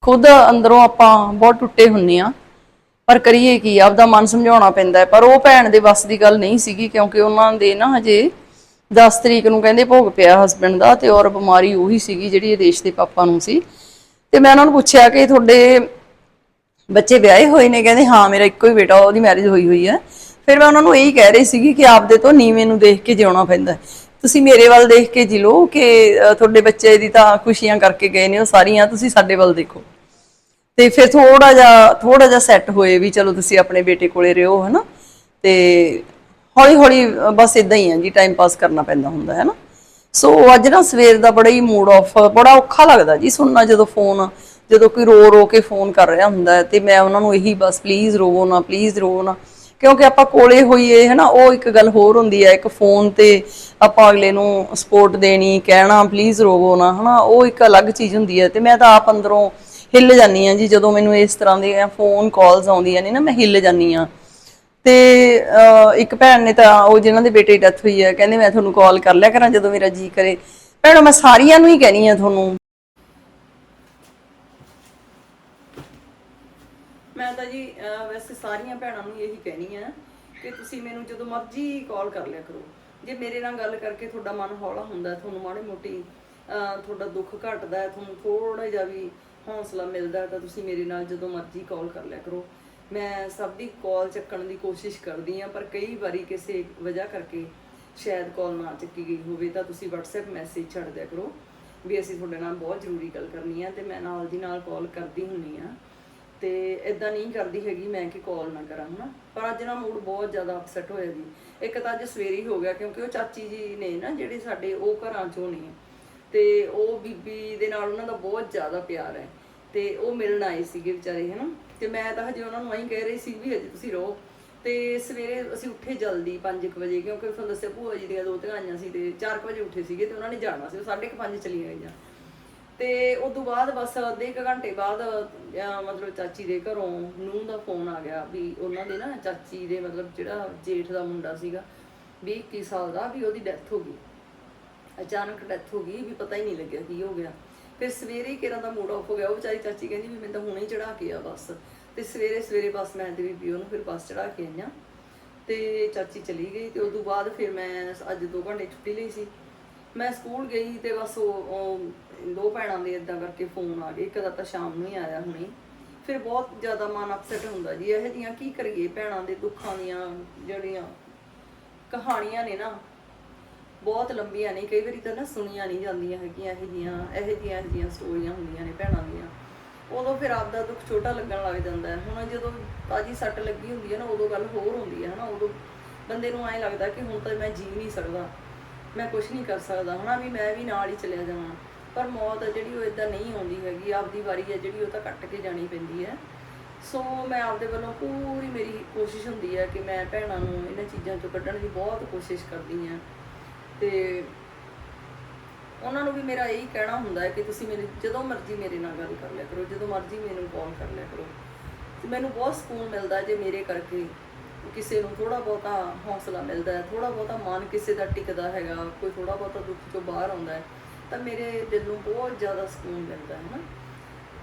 ਖੁਦ ਅੰਦਰੋਂ ਆਪਾਂ ਬਹੁਤ ਟੁੱਟੇ ਹੁੰਨੇ ਆ, ਪਰ ਕਰੀਏ ਕੀ? ਆਪਦਾ ਮਨ ਸਮਝਾਉਣਾ ਪੈਂਦਾ ਹੈ। ਪਰ ਉਹ ਭੈਣ ਦੇ ਵੱਸ ਦੀ ਗੱਲ ਨਹੀਂ ਸੀਗੀ, ਕਿਉਂਕਿ ਉਹਨਾਂ ਦੇ ਨਾ ਹਜੇ 10 ਤਰੀਕ ਨੂੰ ਕਹਿੰਦੇ ਭੋਗ ਪਿਆ ਹਸਬੰਡ ਦਾ ਤੇ ਔਰ ਬਿਮਾਰੀ ਉਹੀ ਸੀਗੀ ਜਿਹੜੀ ਦੇਸ਼ ਦੇ ਪਾਪਾ ਨੂੰ ਸੀ। ਤੇ ਮੈਂ ਉਹਨਾਂ ਨੂੰ ਪੁੱਛਿਆ ਕਿ ਤੁਹਾਡੇ ਬੱਚੇ ਵਿਆਹੇ ਹੋਏ ਨੇ? ਕਹਿੰਦੇ, ਹਾਂ, ਮੇਰਾ ਇੱਕੋ ਹੀ ਬੇਟਾ, ਉਹਦੀ ਮੈਰਿਜ ਹੋਈ ਹੋਈ ਹੈ। ਫਿਰ ਮੈਂ ਉਹਨਾਂ ਨੂੰ ਇਹੀ ਕਹਿ ਰਹੀ ਸੀਗੀ ਕਿ ਆਪਦੇ ਤੋਂ ਨੀਵੇਂ ਨੂੰ ਦੇਖ ਕੇ ਜਿਉਣਾ ਪੈਂਦਾ। ਤੁਸੀਂ ਮੇਰੇ ਵੱਲ ਦੇਖ ਕੇ ਜੀ ਲਓ ਕਿ ਤੁਹਾਡੇ ਬੱਚੇ ਦੀ ਤਾਂ ਖੁਸ਼ੀਆਂ ਕਰਕੇ ਗਏ ਨੇ, ਉਹ ਸਾਰੀਆਂ ਤੁਸੀਂ ਸਾਡੇ ਵੱਲ ਦੇਖੋ। ਤੇ ਫਿਰ ਥੋੜਾ ਜਿਹਾ ਥੋੜਾ ਜਿਹਾ ਸੈੱਟ ਹੋਏ ਵੀ ਚਲੋ ਤੁਸੀਂ ਆਪਣੇ ਬੇਟੇ ਕੋਲੇ ਰਹੋ, ਹਨਾ? ਤੇ ਹੌਲੀ ਹੌਲੀ ਬਸ ਇਦਾਂ ਹੀ ਆ ਜੀ ਟਾਈਮ ਪਾਸ ਕਰਨਾ ਪੈਂਦਾ ਹੁੰਦਾ ਹੈ ਨਾ ਸੋ ਅੱਜ ਨਾ ਸਵੇਰ ਦਾ ਬੜਾ ਹੀ ਮੂਡ ਆਫ ਬੜਾ ਔਖਾ ਲੱਗਦਾ ਜੀ ਸੁਣਨਾ, ਜਦੋਂ ਫੋਨ ਜਦੋਂ ਕੋਈ ਰੋ ਰੋ ਕੇ ਫੋਨ ਕਰ ਰਿਹਾ ਹੁੰਦਾ ਤੇ ਮੈਂ ਉਹਨਾਂ ਨੂੰ ਇਹੀ ਬਸ ਪਲੀਜ਼ ਰੋਵੋ ਨਾ ਪਲੀਜ਼ ਰੋਵੋ ਨਾ। ਕਿਉਂਕਿ ਆਪਾਂ ਕੋਲੇ ਹੋਈਏ ਹੈ ਉਹ ਇੱਕ ਗੱਲ ਹੋਰ ਹੁੰਦੀ ਹੈ, ਇੱਕ ਫੋਨ ਤੇ ਆਪਾਂ ਅਗਲੇ ਨੂੰ ਸਪੋਰਟ ਦੇਣੀ, ਕਹਿਣਾ ਪਲੀਜ਼ ਰੋਵੋ ਨਾ, ਹਨਾ, ਉਹ ਇੱਕ ਅਲੱਗ ਚੀਜ਼ ਹੁੰਦੀ ਹੈ ਤੇ ਮੈਂ ਤਾਂ ਆਪ ਅੰਦਰੋਂ ਹਿੱਲ ਜਾਂਦੀ ਆ ਜੀ, ਜਦੋਂ ਮੈਨੂੰ ਇਸ ਤਰ੍ਹਾਂ ਦੇ ਫੋਨ ਕਾਲਸ ਆਉਂਦੀਆਂ ਨੇ ਨਾ, ਮੈਂ ਹਿੱਲ ਜਾਂਦੀ ਆ ਤੇ ਇੱਕ ਭੈਣ ਨੇ ਤਾਂ ਉਹ ਜਿਨ੍ਹਾਂ ਦੇ ਬੇਟੇ ਡੈਥ ਹੋਈ ਹੈ, ਕਹਿੰਦੇ ਮੈਂ ਤੁਹਾਨੂੰ ਕਾਲ ਕਰ ਲਿਆ ਕਰਾਂ ਜਦੋਂ ਮੇਰਾ ਜੀ ਕਰੇ। ਭੈਣੋ, ਮੈਂ ਸਾਰੀਆਂ ਨੂੰ ਹੀ ਕਹਿਣੀ ਆ ਤੁਹਾਨੂੰ ਮੈਂ ਤਾਂ ਜੀ ਵੈਸੇ ਸਾਰੀਆਂ ਭੈਣਾਂ ਨੂੰ ਇਹੀ ਕਹਿਣੀ ਆ ਕਿ ਤੁਸੀਂ ਮੈਨੂੰ ਜਦੋਂ ਮਰਜ਼ੀ ਕਾਲ ਕਰ ਲਿਆ ਕਰੋ। ਜੇ ਮੇਰੇ ਨਾਲ ਗੱਲ ਕਰਕੇ ਤੁਹਾਡਾ ਮਨ ਹੌਲਾ ਹੁੰਦਾ, ਤੁਹਾਨੂੰ ਮਾੜੀ ਮੋਟੀ ਤੁਹਾਡਾ ਦੁੱਖ ਘਟਦਾ, ਤੁਹਾਨੂੰ ਥੋੜਾ ਜਿਹਾ ਵੀ ਹੌਸਲਾ ਮਿਲਦਾ, ਤਾਂ ਤੁਸੀਂ ਮੇਰੇ ਨਾਲ ਜਦੋਂ ਮਰਜ਼ੀ ਕਾਲ ਕਰ ਲਿਆ ਕਰੋ। ਮੈਂ ਸਭ ਦੀ ਕਾਲ ਚੱਕਣ ਦੀ ਕੋਸ਼ਿਸ਼ ਕਰਦੀ ਆ ਪਰ ਕਈ ਵਾਰੀ ਕਿਸੇ ਵਜ੍ਹਾ ਕਰਕੇ ਸ਼ਾਇਦ ਕਾਲ ਨਾ ਚੱਕੀ ਗਈ ਹੋਵੇ, ਤਾਂ ਤੁਸੀਂ WhatsApp ਮੈਸੇਜ ਛੱਡ ਦਿਆ ਕਰੋ ਵੀ ਅਸੀਂ ਤੁਹਾਡੇ ਨਾਲ ਬਹੁਤ ਜ਼ਰੂਰੀ ਗੱਲ ਕਰਨੀ ਆ ਤੇ ਮੈਂ ਨਾਲ ਦੀ ਨਾਲ ਕਾਲ ਕਰਦੀ ਹੁੰਨੀ ਆ ਤੇ ਇਦਾਂ ਨਹੀਂ ਕਰਦੀ ਹੈਗੀ ਮੈਂ ਕਿ ਕਾਲ ਨਾ ਕਰਾਂ, ਹਨਾ? ਪਰ ਅੱਜ ਨਾ ਮੂਡ ਬਹੁਤ ਜ਼ਿਆਦਾ ਅਪਸੈਟ ਹੋਇਆ ਜੀ। ਇੱਕ ਤਾਂ ਅੱਜ ਸਵੇਰੇ ਹੋ ਗਿਆ ਕਿਉਂਕਿ ਉਹ ਚਾਚੀ ਜੀ ਨੇ ਨਾ ਜਿਹੜੇ ਸਾਡੇ ਉਹ ਘਰਾਂ ਚੋਂ ਨੇ, ਤੇ ਉਹ ਬੀਬੀ ਦੇ ਨਾਲ ਉਹਨਾਂ ਦਾ ਬਹੁਤ ਜ਼ਿਆਦਾ ਪਿਆਰ ਹੈ, ਤੇ ਉਹ ਮਿਲਣ ਆਏ ਸੀਗੇ ਵਿਚਾਰੇ, ਹਨਾ? ਤੇ ਮੈਂ ਤਾਂ ਹਜੇ ਉਹਨਾਂ ਨੂੰ ਐਂ ਕਹਿ ਰਹੀ ਸੀ ਵੀ ਹਜੇ ਤੁਸੀਂ ਰਹੋ। ਤੇ ਸਵੇਰੇ ਅਸੀਂ ਉੱਠੇ ਜਲਦੀ 5 ਵਜੇ ਕਿਉਂਕਿ ਤੁਹਾਨੂੰ ਦੱਸਿਆ ਭੂਆ ਜੀ ਦੀਆਂ ਦੋ ਧਗਾਈਆਂ ਸੀ ਤੇ 4 ਵਜੇ ਉੱਠੇ ਸੀਗੇ ਤੇ ਉਹਨਾਂ ਨੇ ਜਾਣਾ ਸੀ, ਉਹ 5:30 ਚਲੀਆਂ ਗਈਆਂ। ਤੇ ਉਸ ਤੋਂ ਬਾਅਦ ਬਸ ਅੱਧੇ ਕੁ ਘੰਟੇ ਬਾਅਦ ਅਹ, ਮਤਲਬ ਚਾਚੀ ਦੇ ਘਰੋਂ ਨੂੰਹ ਦਾ ਫੋਨ ਆ ਗਿਆ ਵੀ ਉਹਨਾਂ ਦੇ ਨਾ ਚਾਚੀ ਦੇ ਮਤਲਬ ਜਿਹੜਾ ਜੇਠ ਦਾ ਮੁੰਡਾ ਸੀਗਾ ਵੀ 21 ਸਾਲ ਦਾ ਵੀ ਉਹਦੀ ਡੈਥ ਹੋ ਗਈ। ਅਚਾਨਕ ਡੈਥ ਹੋ ਗਈ ਵੀ ਪਤਾ ਹੀ ਨਹੀਂ ਲੱਗਿਆ ਕੀ ਹੋ ਗਿਆ। ਫਿਰ ਸਵੇਰੇ ਹੀ ਕਿਰਾਂ ਦਾ ਮੂਡ ਆਫ ਹੋ ਗਿਆ ਉਹ ਵਿਚਾਰੀ ਚਾਚੀ ਕਹਿੰਦੀ ਵੀ ਮੈਂ ਤਾਂ ਹੁਣੇ ਹੀ ਚੜਾ ਕੇ ਆ ਬੱਸ। ਤੇ ਸਵੇਰੇ ਸਵੇਰੇ ਬੱਸ ਮੈਂ ਤੇ ਬੀਬੀ ਉਹਨੂੰ ਫਿਰ ਬੱਸ ਚੜਾ ਕੇ ਆਈਆਂ। ਤੇ ਚਾਚੀ ਚਲੀ ਗਈ ਤੇ ਉਸ ਤੋਂ ਬਾਅਦ ਫਿਰ ਮੈਂ ਅੱਜ 2 ਘੰਟੇ ਛੁੱਟੀ ਲਈ ਸੀ। ਮੈਂ ਸਕੂਲ ਗਈ ਤੇ ਬਸ ਉਹ ਉਹ ਦੋ ਭੈਣਾਂ ਦੇ ਇਦਾਂ ਕਰਕੇ ਫੋਨ ਆ ਗਏ, ਇੱਕ ਦਾ ਤਾਂ ਸ਼ਾਮ ਨੂੰ ਹੀ ਆਇਆ ਹੁਣੇ। ਫਿਰ ਬਹੁਤ ਜ਼ਿਆਦਾ ਮਨ ਅਪਸੈਟ ਹੁੰਦਾ ਜੀ, ਇਹ ਜੀਆਂ ਕੀ ਕਰੀਏ ਭੈਣਾਂ ਦੇ ਦੁੱਖਾਂ ਦੀਆਂ ਜਿਹੜੀਆਂ ਕਹਾਣੀਆਂ ਨੇ ਨਾ, ਬਹੁਤ ਲੰਬੀਆਂ ਨੇ, ਕਈ ਵਾਰੀ ਤਾਂ ਨਾ ਸੁਣੀਆਂ ਨਹੀਂ ਜਾਂਦੀਆਂ ਹੈਗੀਆਂ, ਇਹ ਜੀਆਂ ਇਹ ਜੀਆਂ ਇਹ ਜੀਆਂ ਸਟੋਰੀਆਂ ਹੁੰਦੀਆਂ ਨੇ ਭੈਣਾਂ ਦੀਆਂ। ਉਦੋਂ ਫਿਰ ਆਪਦਾ ਦੁੱਖ ਛੋਟਾ ਲੱਗਣ ਲੱਗ ਜਾਂਦਾ ਹੈ। ਹੁਣ ਜਦੋਂ ਤਾਜੀ ਸੱਟ ਲੱਗੀ ਹੁੰਦੀ ਹੈ ਨਾ, ਉਦੋਂ ਗੱਲ ਹੋਰ ਹੁੰਦੀ ਹੈ, ਹਨਾ? ਉਦੋਂ ਬੰਦੇ ਨੂੰ ਐਂ ਲੱਗਦਾ ਕਿ ਹੁਣ ਤਾਂ ਮੈਂ ਜੀ ਨਹੀਂ ਸਕਦਾ। ਮੈਂ ਕੁਝ ਨਹੀਂ ਕਰ ਸਕਦਾ ਹਨਾ ਵੀ ਮੈਂ ਵੀ ਨਾਲ ਹੀ ਚਲਿਆ ਜਾਵਾਂ। ਪਰ ਮੌਤ ਆ ਜਿਹੜੀ ਉਹ ਇਦਾਂ ਨਹੀਂ ਆਉਂਦੀ ਹੈਗੀ, ਆਪਦੀ ਵਾਰੀ ਹੈ ਜਿਹੜੀ ਉਹ ਤਾਂ ਕੱਟ ਕੇ ਜਾਣੀ ਪੈਂਦੀ ਹੈ। ਸੋ ਮੈਂ ਆਪਦੇ ਵੱਲੋਂ ਪੂਰੀ ਮੇਰੀ ਕੋਸ਼ਿਸ਼ ਹੁੰਦੀ ਹੈ ਕਿ ਮੈਂ ਭੈਣਾਂ ਨੂੰ ਇਹਨਾਂ ਚੀਜ਼ਾਂ ਤੋਂ ਕੱਢਣ ਦੀ ਬਹੁਤ ਕੋਸ਼ਿਸ਼ ਕਰਦੀ ਹਾਂ। ਤੇ ਉਹਨਾਂ ਨੂੰ ਵੀ ਮੇਰਾ ਇਹੀ ਕਹਿਣਾ ਹੁੰਦਾ ਹੈ ਕਿ ਤੁਸੀਂ ਮੇਰੇ, ਜਦੋਂ ਮਰਜ਼ੀ ਮੇਰੇ ਨਾਲ ਗੱਲ ਕਰ ਲਿਆ ਕਰੋ, ਜਦੋਂ ਮਰਜ਼ੀ ਮੈਨੂੰ ਕਾਲ ਕਰ ਲਿਆ ਕਰੋ। ਤੇ ਮੈਨੂੰ ਬਹੁਤ ਸਕੂਨ ਮਿਲਦਾ ਜੇ ਮੇਰੇ ਕਰਕੇ ਕਿਸੇ ਨੂੰ ਥੋੜਾ ਬਹੁਤਾ ਹੌਸਲਾ ਮਿਲਦਾ ਹੈ ਥੋੜਾ ਬਹੁਤਾ ਮਨ ਕਿਸੇ ਦਾ ਟਿਕਦਾ ਹੈਗਾ, ਕੋਈ ਥੋੜਾ ਬਹੁਤਾ ਦੁੱਖ ਚੋਂ ਬਾਹਰ ਆਉਂਦਾ ਹੈ, ਤਾਂ ਮੇਰੇ ਦਿਲ ਨੂੰ ਬਹੁਤ ਜ਼ਿਆਦਾ ਸਕੂਨ ਮਿਲਦਾ ਹੈ ਨਾ।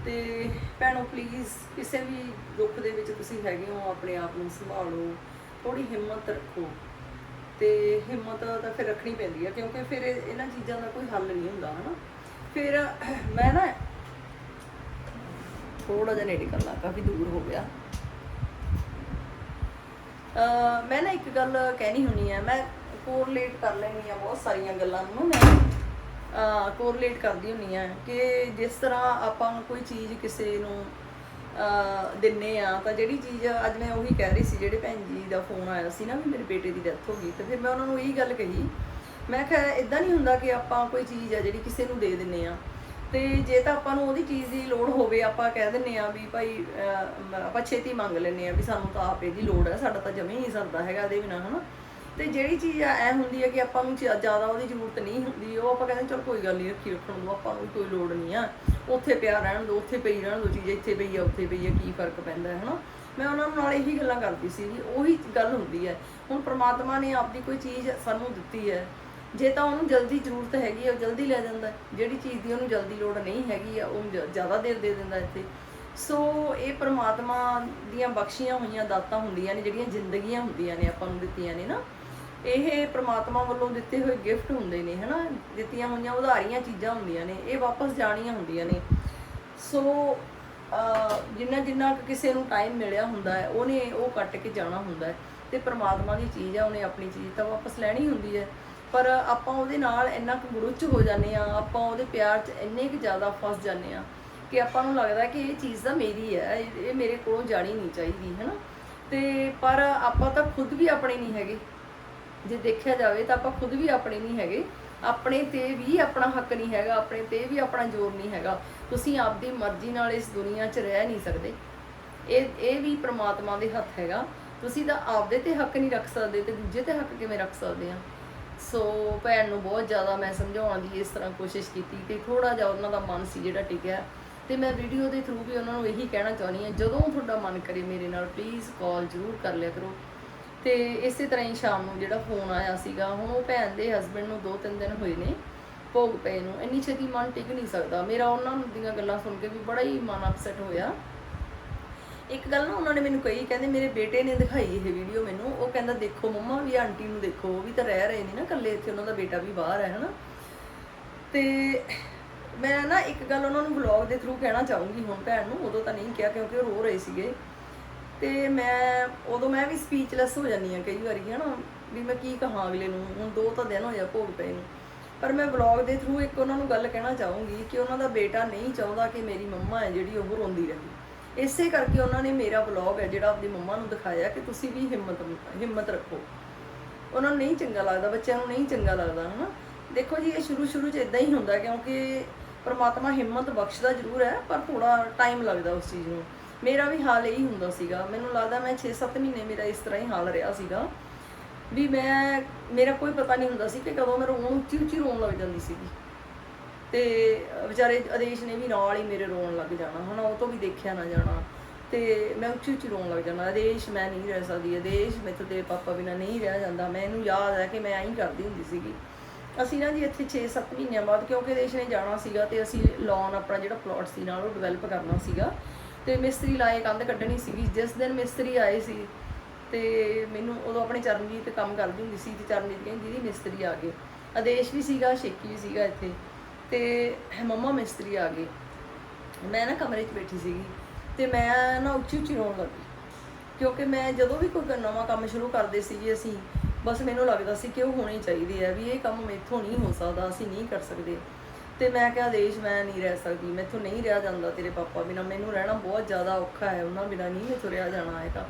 ਤੇ ਭੈਣੋ ਪਲੀਜ਼ ਕਿਸੇ ਵੀ ਦੁੱਖ ਦੇ ਵਿੱਚ ਤੁਸੀਂ ਹੈਗੇ ਹੋ, ਆਪਣੇ ਆਪ ਨੂੰ ਸੰਭਾਲੋ ਥੋੜੀ ਹਿੰਮਤ ਰੱਖੋ। ਤੇ ਹਿੰਮਤ ਤਾਂ ਫਿਰ ਰੱਖਣੀ ਪੈਂਦੀ ਹੈ, ਕਿਉਂਕਿ ਫਿਰ ਇਹਨਾਂ ਚੀਜ਼ਾਂ ਦਾ ਕੋਈ ਹੱਲ ਨਹੀਂ ਹੁੰਦਾ, ਹਨਾ। ਫਿਰ ਮੈਂ ਨਾ ਥੋੜਾ ਜਿਹਾ ਨੇੜੇ ਕਰ ਲਾ, ਕਾਫੀ ਦੂਰ ਹੋ ਗਿਆ। ਮੈਂ ਨਾ ਇੱਕ ਗੱਲ ਕਹਿਣੀ ਹੁੰਨੀ ਆ, ਮੈਂ ਕੋਰਲੇਟ ਕਰ ਲੈਣੀ ਆ ਬਹੁਤ ਸਾਰੀਆਂ ਗੱਲਾਂ ਨੂੰ, ਮੈਂ ਕੋਰਲੇਟ ਕਰਦੀ ਹੁੰਨੀ ਆ ਕਿ ਜਿਸ ਤਰ੍ਹਾਂ ਆਪਾਂ ਕੋਈ ਚੀਜ਼ ਕਿਸੇ ਨੂੰ, ਅਹ ਦਿੰਨੇ ਆ, ਤਾਂ ਜਿਹੜੀ ਚੀਜ਼ ਅੱਜ ਮੈਂ ਉਹੀ ਕਹਿ ਰਹੀ ਸੀ, ਜਿਹੜੇ ਭੈਣ ਜੀ ਦਾ ਫੋਨ ਆਇਆ ਸੀ ਨਾ ਵੀ ਮੇਰੇ ਬੇਟੇ ਦੀ ਡੈਥ ਹੋ ਗਈ, ਤੇ ਫਿਰ ਮੈਂ ਉਹਨਾਂ ਨੂੰ ਇਹੀ ਗੱਲ ਕਹੀ। ਮੈਂ ਕਿਹਾ ਇਦਾਂ ਨਹੀਂ ਹੁੰਦਾ ਕਿ ਆਪਾਂ ਕੋਈ ਚੀਜ਼ ਆ ਜਿਹੜੀ ਕਿਸੇ ਨੂੰ ਦੇ ਦਿੰਨੇ ਆ। ਤੇ ਜੇ ਤਾਂ ਆਪਾਂ ਨੂੰ ਉਹਦੀ ਚੀਜ਼ ਦੀ ਲੋੜ ਹੋਵੇ, ਆਪਾਂ ਕਹਿ ਦਿੰਨੇ ਆ ਵੀ ਭਾਈ ਆਪਾਂ ਛੇਤੀ ਮੰਗ ਲੈਨੇ ਆ ਵੀ ਸਾਨੂੰ ਤਾਂ ਆਪੇ ਦੀ ਲੋੜ ਹੈ, ਸਾਡਾ ਤਾਂ ਜਮੇ ਨਹੀਂ ਸਰਦਾ ਹੈਗਾ ਇਹਦੇ ਬਿਨਾ, ਹਨਾ। ਤੇ ਜਿਹੜੀ ਚੀਜ਼ ਐ ਹੁੰਦੀ ਹੈ ਕਿ ਆਪਾਂ ਨੂੰ ਜ਼ਿਆ- ਜ਼ਿਆਦਾ ਉਹਦੀ ਜ਼ਰੂਰਤ ਨਹੀਂ ਹੁੰਦੀ, ਉਹ ਆਪਾਂ ਕਹਿੰਦੇ ਚਲ ਕੋਈ ਗੱਲ ਨਹੀਂ, ਰੱਖੀ ਰੱਖਣ ਨੂੰ ਆਪਾਂ ਨੂੰ ਕੋਈ ਲੋੜ ਨਹੀਂ ਆ। ਉੱਥੇ ਪਿਆ ਰਹਿਣ ਦੋ ਉੱਥੇ ਪਈ ਰਹਿਣ ਦੋ ਚੀਜ਼ ਇੱਥੇ ਪਈ ਆ, ਉੱਥੇ ਪਈ ਆ, ਕੀ ਫ਼ਰਕ ਪੈਂਦਾ ਹੈ, ਹਨਾ। ਮੈਂ ਉਹਨਾਂ ਨਾਲ ਇਹੀ ਗੱਲਾਂ ਕਰਦੀ ਸੀ ਵੀ ਉਹੀ ਗੱਲ ਹੁੰਦੀ ਹੈ। ਹੁਣ ਪ੍ਰਮਾਤਮਾ ਨੇ ਆਪਦੀ ਕੋਈ ਚੀਜ਼ ਸਾਨੂੰ ਦਿੱਤੀ ਹੈ ਜੇ ਤਾਂ ਉਹਨੂੰ ਜਲਦੀ ਜ਼ਰੂਰਤ ਹੈਗੀ ਆ, ਉਹ ਜਲਦੀ ਲੈ ਜਾਂਦਾ ਜਿਹੜੀ ਚੀਜ਼ ਦੀ ਉਹਨੂੰ ਜਲਦੀ ਲੋੜ ਨਹੀਂ ਹੈਗੀ ਆ, ਉਹ ਜ- ਜ਼ਿਆਦਾ ਦੇਰ ਦੇ ਦਿੰਦਾ ਇੱਥੇ। ਸੋ ਇਹ ਪ੍ਰਮਾਤਮਾ ਦੀਆਂ ਬਖਸ਼ੀਆਂ ਹੋਈਆਂ, ਦਾਤਾਂ ਹੁੰਦੀਆਂ ਨੇ, ਜਿਹੜੀਆਂ ਜ਼ਿੰਦਗੀਆਂ ਹੁੰਦੀਆਂ ਨੇ, ਆਪਾਂ ਨੂੰ ਦਿੱਤੀਆਂ ਨੇ ਨਾ। ਇਹ ਪ੍ਰਮਾਤਮਾ ਵੱਲੋਂ ਦਿੱਤੇ ਹੋਏ ਗਿਫਟ ਹੁੰਦੇ ਨੇ, ਹਨਾ? ਦਿੱਤੀਆਂ ਹੋਈਆਂ ਉਧਾਰੀਆਂ ਚੀਜ਼ਾਂ ਹੁੰਦੀਆਂ ਨੇ, ਇਹ ਵਾਪਸ ਜਾਣੀਆਂ ਹੁੰਦੀਆਂ ਨੇ। ਸੋ ਜਿੰਨਾ ਜਿੰਨਾ ਕੁ ਕਿਸੇ ਨੂੰ ਟਾਈਮ ਮਿਲਿਆ ਹੁੰਦਾ ਹੈ, ਉਹਨੇ ਉਹ ਕੱਟ ਕੇ ਜਾਣਾ ਹੁੰਦਾ ਹੈ। ਤੇ ਪ੍ਰਮਾਤਮਾ ਦੀ ਚੀਜ਼ ਆ, ਉਹਨੇ ਆਪਣੀ ਚੀਜ਼ ਤਾਂ ਵਾਪਸ ਲੈਣੀ ਹੁੰਦੀ ਹੈ। ਪਰ ਆਪਾਂ ਉਹਦੇ ਨਾਲ ਇੰਨਾ ਕੁ ਗੁਰੁੱਚ ਹੋ ਜਾਂਦੇ ਆ ਆਪਾਂ ਉਹਦੇ ਪਿਆਰ 'ਚ ਇੰਨੇ ਕੁ ਜ਼ਿਆਦਾ ਫਸ ਜਾਂਦੇ ਆ ਕਿ ਆਪਾਂ ਨੂੰ ਲੱਗਦਾ ਕਿ ਇਹ ਚੀਜ਼ ਤਾਂ ਮੇਰੀ ਹੈ, ਇਹ ਇਹ ਮੇਰੇ ਕੋਲੋਂ ਜਾਣੀ ਨਹੀਂ ਚਾਹੀਦੀ ਹੈ ਨਾ ਤੇ ਪਰ ਆਪਾਂ ਤਾਂ ਖੁਦ ਵੀ ਆਪਣੇ ਨਹੀਂ ਹੈਗੇ। ਜੇ ਦੇਖਿਆ ਜਾਵੇ ਤਾਂ ਆਪਾਂ ਖੁਦ ਵੀ ਆਪਣੇ ਨਹੀਂ ਹੈਗੇ। ਆਪਣੇ ਤੇ ਵੀ ਆਪਣਾ ਹੱਕ ਨਹੀਂ ਹੈਗਾ, ਆਪਣੇ ਤੇ ਵੀ ਆਪਣਾ ਜ਼ੋਰ ਨਹੀਂ ਹੈਗਾ। ਤੁਸੀਂ ਆਪਦੀ ਮਰਜ਼ੀ ਨਾਲ ਇਸ ਦੁਨੀਆ 'ਚ ਰਹਿ ਨਹੀਂ ਸਕਦੇ। ਇਹ ਇਹ ਵੀ ਪ੍ਰਮਾਤਮਾ ਦੇ ਹੱਥ ਹੈਗਾ। ਤੁਸੀਂ ਤਾਂ ਆਪਦੇ ਤੇ ਹੱਕ ਨਹੀਂ ਰੱਖ ਸਕਦੇ ਤੇ ਦੂਜੇ ਤੇ ਹੱਕ ਕਿਵੇਂ ਰੱਖ ਸਕਦੇ ਆ? ਸੋ ਭੈਣ ਨੂੰ ਬਹੁਤ ਜ਼ਿਆਦਾ ਮੈਂ ਸਮਝਾਉਣ ਦੀ ਇਸ ਤਰ੍ਹਾਂ ਕੋਸ਼ਿਸ਼ ਕੀਤੀ ਤੇ ਥੋੜਾ ਜਿਹਾ ਉਹਨਾਂ ਦਾ ਮਨ ਸੀ ਜਿਹੜਾ ਟਿਕਿਆ। ਤੇ ਮੈਂ ਵੀਡੀਓ ਦੇ ਥਰੂ ਵੀ ਉਹਨਾਂ ਨੂੰ ਇਹੀ ਕਹਿਣਾ ਚਾਹੁੰਦੀ ਹਾਂ, ਜਦੋਂ ਤੁਹਾਡਾ ਮਨ ਕਰੇ ਮੇਰੇ ਨਾਲ ਪਲੀਜ਼ ਕਾਲ ਜ਼ਰੂਰ ਕਰ ਲਿਆ ਕਰੋ। ਤੇ ਇਸੇ ਤਰ੍ਹਾਂ ਹੀ ਸ਼ਾਮ ਨੂੰ ਜਿਹੜਾ ਫੋਨ ਆਇਆ ਸੀਗਾ, ਹੁਣ ਉਹ ਭੈਣ ਦੇ ਹਸਬੰਡ ਨੂੰ ਦੋ ਤਿੰਨ ਦਿਨ ਹੋਏ ਨੇ ਭੋਗ ਪਏ ਨੂੰ। ਇੰਨੀ ਛੇਤੀ ਮਨ ਟਿਕ ਨਹੀਂ ਸਕਦਾ। ਮੇਰਾ ਉਹਨਾਂ ਦੀਆਂ ਗੱਲਾਂ ਸੁਣ ਕੇ ਵੀ ਬੜਾ ਹੀ ਮਨ ਅਪਸੈਟ ਹੋਇਆ। ਇੱਕ ਗੱਲ ਨਾ ਉਹਨਾਂ ਨੇ ਮੈਨੂੰ ਕਹੀ, ਕਹਿੰਦੇ ਮੇਰੇ ਬੇਟੇ ਨੇ ਦਿਖਾਈ ਇਹ ਵੀਡੀਓ ਮੈਨੂੰ। ਉਹ ਕਹਿੰਦਾ, ਦੇਖੋ ਮੰਮਾ, ਵੀ ਆਂਟੀ ਨੂੰ ਦੇਖੋ, ਉਹ ਵੀ ਤਾਂ ਰਹਿ ਰਹੇ ਨੇ ਨਾ ਇਕੱਲੇ, ਇੱਥੇ ਉਹਨਾਂ ਦਾ ਬੇਟਾ ਵੀ ਬਾਹਰ ਹੈ, ਹਨਾ। ਤੇ ਮੈਂ ਨਾ ਇੱਕ ਗੱਲ ਉਹਨਾਂ ਨੂੰ ਵਲੌਗ ਦੇ ਥਰੂ ਕਹਿਣਾ ਚਾਹੂੰਗੀ ਹੁਣ ਭੈਣ ਨੂੰ, ਉਦੋਂ ਤਾਂ ਨਹੀਂ ਕਿਹਾ ਕਿਉਂਕਿ ਉਹ ਰੋ ਰਹੇ ਸੀਗੇ। ਤੇ ਮੈਂ, ਉਦੋਂ ਮੈਂ ਵੀ ਸਪੀਚਲੈਸ ਹੋ ਜਾਂਦੀ ਆ ਕਈ ਵਾਰੀ, ਹਨਾ, ਵੀ ਮੈਂ ਕੀ ਕਹਾਂ ਅਗਲੇ ਨੂੰ, ਹੁਣ ਦੋ ਤਾਂ ਦਿਨ ਹੋਇਆ ਭੋਗ ਪਏ ਨੂੰ। ਪਰ ਮੈਂ ਵਲੌਗ ਦੇ ਥਰੂ ਇੱਕ ਉਹਨਾਂ ਨੂੰ ਗੱਲ ਕਹਿਣਾ ਚਾਹੂੰਗੀ ਕਿ ਉਹਨਾਂ ਦਾ ਬੇਟਾ ਨਹੀਂ ਚਾਹੁੰਦਾ ਕਿ ਮੇਰੀ ਮੰਮਾ ਹੈ ਜਿਹੜੀ ਉਹ ਰੋਂਦੀ ਰਹੇ। ਇਸੇ ਕਰਕੇ ਉਹਨਾਂ ਨੇ ਮੇਰਾ ਵਲੌਗ ਹੈ, ਜਿਹੜਾ ਆਪਣੀ ਮੰਮਾ ਨੂੰ ਦਿਖਾਇਆ ਕਿ ਤੁਸੀਂ ਵੀ ਹਿੰਮਤ ਹਿੰਮਤ ਰੱਖੋ। ਉਹਨਾਂ ਨੂੰ ਨਹੀਂ ਚੰਗਾ ਲੱਗਦਾ, ਬੱਚਿਆਂ ਨੂੰ ਨਹੀਂ ਚੰਗਾ ਲੱਗਦਾ, ਹਨਾ? ਦੇਖੋ ਜੀ, ਇਹ ਸ਼ੁਰੂ ਸ਼ੁਰੂ 'ਚ ਇਦਾਂ ਹੀ ਹੁੰਦਾ ਕਿਉਂਕਿ ਪਰਮਾਤਮਾ ਹਿੰਮਤ ਬਖਸ਼ਦਾ ਜ਼ਰੂਰ ਹੈ, ਪਰ ਥੋੜਾ ਟਾਈਮ ਲੱਗਦਾ ਉਸ ਚੀਜ਼ ਨੂੰ। ਮੇਰਾ ਵੀ ਹਾਲ ਇਹੀ ਹੁੰਦਾ ਸੀਗਾ। ਮੈਨੂੰ ਲੱਗਦਾ ਮੈਂ 6-7 ਮਹੀਨੇ ਮੇਰਾ ਇਸ ਤਰ੍ਹਾਂ ਹੀ ਹਾਲ ਰਿਹਾ ਸੀਗਾ। ਵੀ ਮੈਂ, ਮੇਰਾ ਕੋਈ ਪਤਾ ਨਹੀਂ ਹੁੰਦਾ ਸੀ ਕਿ ਕਦੋਂ ਮੈਂ ਰੋਣ ਉੱਚੀ ਉੱਚੀ ਰੋਣ ਲੱਗ ਜਾਂਦੀ ਸੀਗੀ। ਤੇ ਵਿਚਾਰੇ ਆਦੇਸ਼ ਨੇ ਵੀ ਨਾਲ ਹੀ ਮੇਰੇ ਰੋਣ ਲੱਗ ਜਾਣਾ, ਹਨਾ, ਉਹ ਤੋਂ ਵੀ ਦੇਖਿਆ ਨਾ ਜਾਣਾ। ਤੇ ਮੈਂ ਉੱਚੀ ਉੱਚੀ ਰੋਣ ਲੱਗ ਜਾਣਾ ਆਦੇਸ਼ ਮੈਂ ਨਹੀਂ ਰਹਿ ਸਕਦੀ ਆਦੇਸ਼ ਮੈਥੋਂ ਤੇਰੇ ਪਾਪਾ ਬਿਨਾ ਨਹੀਂ ਰਹਿ ਜਾਂਦਾ। ਮੈਨੂੰ ਯਾਦ ਹੈ ਕਿ ਮੈਂ ਐਂ ਕਰਦੀ ਹੁੰਦੀ ਸੀਗੀ। ਅਸੀਂ ਨਾ ਜੀ ਇੱਥੇ 6-7 ਮਹੀਨਿਆਂ ਬਾਅਦ, ਕਿਉਂਕਿ ਦੇਸ਼ ਨੇ ਜਾਣਾ ਸੀਗਾ ਤੇ ਅਸੀਂ ਲੋਨ ਆਪਣਾ ਜਿਹੜਾ ਪਲਾਟ ਸੀ ਨਾਲ ਉਹ ਡਿਵੈਲਪ ਕਰਨਾ ਸੀਗਾ। ਤੇ ਮਿਸਤਰੀ ਲਾਏ, ਕੰਧ ਕੱਢਣੀ ਸੀਗੀ। ਜਿਸ ਦਿਨ ਮਿਸਤਰੀ ਆਏ ਸੀ, ਤੇ ਮੈਨੂੰ ਉਦੋਂ ਆਪਣੇ ਚਰਨਜੀਤ ਕੰਮ ਕਰਦੀ ਹੁੰਦੀ ਸੀ, ਤੇ ਚਰਨਜੀਤ ਕਹਿੰਦੀ, ਦੀਦੀ, ਮਿਸਤਰੀ ਆ ਗਏ। ਆਦੇਸ਼ ਵੀ ਸੀਗਾ ਸ਼ੇਕੀ ਵੀ ਸੀਗਾ ਇੱਥੇ। ਤੇ ਮੰਮਾ ਮਿਸਤਰੀ ਆ ਗਏ। ਮੈਂ ਨਾ ਕਮਰੇ 'ਚ ਬੈਠੀ ਸੀਗੀ ਤੇ ਮੈਂ ਨਾ ਉੱਚੀ ਉੱਚੀ ਰੋਣ ਲੱਗੀ ਕਿਉਂਕਿ ਮੈਂ ਜਦੋਂ ਵੀ ਕੋਈ ਨਵਾਂ ਕੰਮ ਸ਼ੁਰੂ ਕਰਦੇ ਸੀਗੇ ਅਸੀਂ, ਬਸ ਮੈਨੂੰ ਲੱਗਦਾ ਸੀ ਕਿ ਉਹ ਹੋਣੇ ਚਾਹੀਦੇ ਹੈ ਵੀ ਇਹ ਕੰਮ ਮੈਥੋਂ ਨਹੀਂ ਹੋ ਸਕਦਾ, ਅਸੀਂ ਨਹੀਂ ਕਰ ਸਕਦੇ। ਤੇ ਮੈਂ ਕਿਹਾ, ਦੇਸ਼, ਮੈਂ ਨਹੀਂ ਰਹਿ ਸਕਦੀ, ਮੈਥੋਂ ਨਹੀਂ ਰਿਹਾ ਜਾਂਦਾ ਤੇਰੇ ਪਾਪਾ ਬਿਨਾ। ਮੈਨੂੰ ਰਹਿਣਾ ਬਹੁਤ ਜ਼ਿਆਦਾ ਔਖਾ ਹੈ, ਉਹਨਾਂ ਬਿਨਾ ਨਹੀਂ ਮੈਥੋਂ ਰਿਹਾ ਜਾਣਾ ਹੈਗਾ।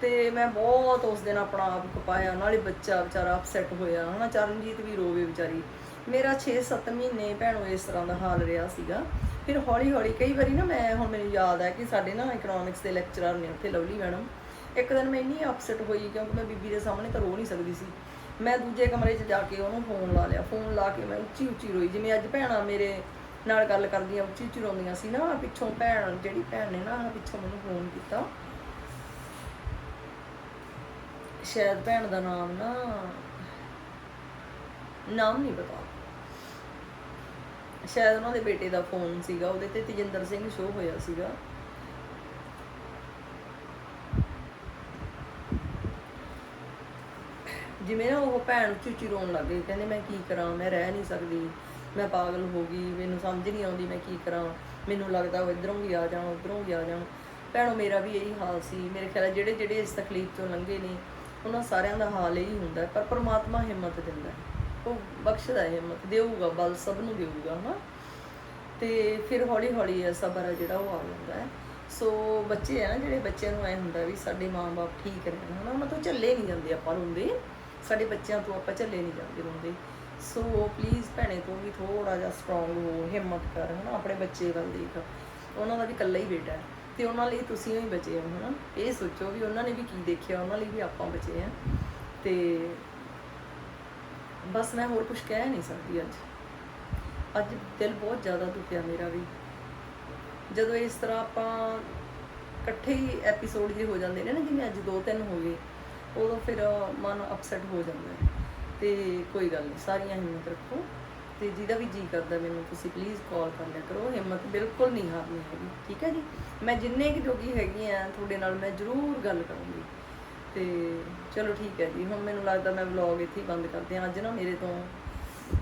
ਤੇ ਮੈਂ ਬਹੁਤ ਉਸ ਦਿਨ ਆਪਣਾ ਆਪ ਕਪਾਇਆ, ਨਾਲੇ ਬੱਚਾ ਵਿਚਾਰਾ ਅਪਸੈਟ ਹੋਇਆ। ਹਨਾ, ਚਰਨਜੀਤ ਵੀ ਰੋਵੇ ਵਿਚਾਰੀ। ਮੇਰਾ 6-7 ਮਹੀਨੇ ਭੈਣੋ ਇਸ ਤਰ੍ਹਾਂ ਦਾ ਹਾਲ ਰਿਹਾ ਸੀਗਾ। ਫਿਰ ਹੌਲੀ ਹੌਲੀ ਕਈ ਵਾਰੀ ਨਾ ਮੈਂ, ਹੁਣ ਮੈਨੂੰ ਯਾਦ ਹੈ ਕਿ ਸਾਡੇ ਨਾ ਇਕਨੋਮਿਕਸ ਦੇ ਲੈਕਚਰਰ ਨੇ ਉੱਥੇ, ਲਵਲੀ ਮੈਡਮ ਇੱਕ ਦਿਨ ਮੈਂ ਇੰਨੀ ਅਪਸੈਟ ਹੋਈ ਕਿਉਂਕਿ ਮੈਂ ਬੀਬੀ ਦੇ ਸਾਹਮਣੇ ਤਾਂ ਰੋ ਨਹੀਂ ਸਕਦੀ ਸੀ। ਮੈਂ ਦੂਜੇ ਕਮਰੇ 'ਚ ਜਾ ਕੇ ਉਹਨੂੰ ਫੋਨ ਲਾ ਲਿਆ। ਫੋਨ ਲਾ ਕੇ ਮੈਂ ਉੱਚੀ ਉੱਚੀ ਰੋਈ। ਜਿਵੇਂ ਅੱਜ ਭੈਣਾਂ ਮੇਰੇ ਨਾਲ ਗੱਲ ਕਰਦੀਆਂ ਉੱਚੀ ਉੱਚੀ ਰੋਂਦੀਆਂ ਸੀ ਨਾ, ਪਿੱਛੋਂ ਭੈਣ, ਜਿਹੜੀ ਭੈਣ ਨੇ ਨਾ, ਪਿੱਛੋਂ ਮੈਨੂੰ ਫੋਨ ਕੀਤਾ। ਸ਼ਾਇਦ ਭੈਣ ਦਾ ਨਾਮ ਨਾ, ਨਾਮ ਨਹੀਂ ਪਤਾ। ਸ਼ਾਇਦ ਉਹਨਾਂ ਦੇ ਬੇਟੇ ਦਾ ਫੋਨ ਸੀਗਾ ਉਹਦੇ ਤੇ ਤੇਜਿੰਦਰ ਸਿੰਘ ਸ਼ੋਅ ਹੋਇਆ ਸੀਗਾ। ਜਿਵੇਂ ਨਾ ਉਹ ਭੈਣ ਉੱਚੀ ਰੋਣ ਲੱਗ ਗਈ ਕਹਿੰਦੇ ਮੈਂ ਕੀ ਕਰਾਂ ਮੈਂ ਰਹਿ ਨਹੀਂ ਸਕਦੀ ਮੈਂ ਪਾਗਲ ਹੋ ਗਈ ਮੈਨੂੰ ਸਮਝ ਨਹੀਂ ਆਉਂਦੀ ਮੈਂ ਕੀ ਕਰਾਂ ਮੈਨੂੰ ਲੱਗਦਾ ਉਹ ਇਧਰੋਂ ਵੀ ਆ ਜਾਣ ਉਧਰੋਂ ਵੀ ਆ ਜਾਣ। ਭੈਣੋ ਮੇਰਾ ਵੀ ਇਹੀ ਹਾਲ ਸੀ ਮੇਰੇ ਖਿਆਲ ਜਿਹੜੇ ਜਿਹੜੇ ਇਸ ਤਕਲੀਫ ਤੋਂ ਲੰਘੇ ਨੇ ਉਹਨਾਂ ਸਾਰਿਆਂ ਦਾ ਹਾਲ ਇਹੀ ਹੁੰਦਾ ਹੈ, ਪਰ ਪ੍ਰਮਾਤਮਾ ਹਿੰਮਤ ਦਿੰਦਾ। ਹੈ ਉਹ ਬਖਸ਼ਦਾ ਹੈ ਹਿੰਮਤ ਦੇਊਗਾ, ਬਲ ਸਭ ਨੂੰ ਦੇਊਗਾ, ਹਨਾ? ਤੇ ਫਿਰ ਹੌਲੀ ਹੌਲੀ ਇਹ ਸਬਰ ਹੈ ਜਿਹੜਾ ਉਹ ਆ ਜਾਂਦਾ ਹੈ। ਸੋ ਬੱਚੇ ਆ ਨਾ, ਜਿਹੜੇ ਬੱਚਿਆਂ ਨੂੰ ਐ ਹੁੰਦਾ ਵੀ ਸਾਡੇ ਮਾਂ-ਬਾਪ ਠੀਕ ਰਹਿਣ, ਹਨਾ? ਉਹਨਾਂ ਤੋਂ ਝੱਲੇ ਨਹੀਂ ਜਾਂਦੇ ਆਪਾਂ ਰੋਂਦੇ। ਸਾਡੇ ਬੱਚਿਆਂ ਤੋਂ ਆਪਾਂ ਝੱਲੇ ਨਹੀਂ ਜਾਂਦੇ ਰੋਂਦੇ। ਸੋ ਪਲੀਜ਼ ਭੈਣੇ ਤੂੰ ਵੀ ਥੋੜਾ ਜਿਹਾ ਸਟਰੋਂਗ ਹੋ, ਹਿੰਮਤ ਕਰ, ਹਨਾ? ਆਪਣੇ ਬੱਚੇ ਵੱਲ ਦੇਖ। ਉਹਨਾਂ ਦਾ ਵੀ ਇਕੱਲਾ ਹੀ ਬੇਟਾ ਹੈ। ਤੇ ਉਹਨਾਂ ਲਈ ਤੁਸੀਂ ਹੀ ਬਚੇ ਹੋ, ਹਨਾ? ਇਹ ਸੋਚੋ ਵੀ ਉਹਨਾਂ ਨੇ ਵੀ ਕੀ ਦੇਖਿਆ, ਉਹਨਾਂ ਲਈ ਵੀ ਆਪਾਂ ਬਚੇ ਆ ਤੇ ਬਸ ਮੈਂ ਹੋਰ ਕੁਝ ਕਹਿ ਨਹੀਂ ਸਕਦੀ ਅੱਜ। ਅੱਜ ਦਿਲ ਬਹੁਤ ਜ਼ਿਆਦਾ ਦੁਖਿਆ ਮੇਰਾ ਵੀ। ਜਦੋਂ ਇਸ ਤਰ੍ਹਾਂ ਆਪਾਂ ਇਕੱਠੇ ਹੀ ਐਪੀਸੋਡ ਜੇ ਹੋ ਜਾਂਦੇ ਨੇ ਨਾ, ਜਿਵੇਂ ਅੱਜ ਦੋ ਤਿੰਨ ਹੋ ਗਏ, ਉਦੋਂ ਫਿਰ ਮਨ ਅਪਸੈਟ ਹੋ ਜਾਂਦਾ ਹੈ। ਤੇ ਕੋਈ ਗੱਲ ਨਹੀਂ, ਸਾਰੀਆਂ ਹਿੰਮਤ ਰੱਖੋ। ਤੇ ਜਿਹਦਾ ਵੀ ਜੀ ਕਰਦਾ ਮੈਨੂੰ, ਤੁਸੀਂ ਪਲੀਜ਼ ਕਾਲ ਕਰ ਲਿਆ ਕਰੋ। ਹਿੰਮਤ ਬਿਲਕੁਲ ਨਹੀਂ ਹਾਰਨੀ ਹੈਗੀ, ਠੀਕ ਹੈ ਜੀ? ਮੈਂ ਜਿੰਨੇ ਕਿ ਜੋਗੀ ਹੈਗੀ ਆ ਤੁਹਾਡੇ ਨਾਲ ਮੈਂ ਜ਼ਰੂਰ ਗੱਲ ਕਰੂੰਗੀ। ਤੇ ਚਲੋ ਠੀਕ ਹੈ ਜੀ ਹੁਣ ਮੈਨੂੰ ਲੱਗਦਾ ਮੈਂ ਵਲੌਗ ਇੱਥੇ ਹੀ ਬੰਦ ਕਰਦੇ ਹਾਂ। ਅੱਜ ਨਾ ਮੇਰੇ ਤੋਂ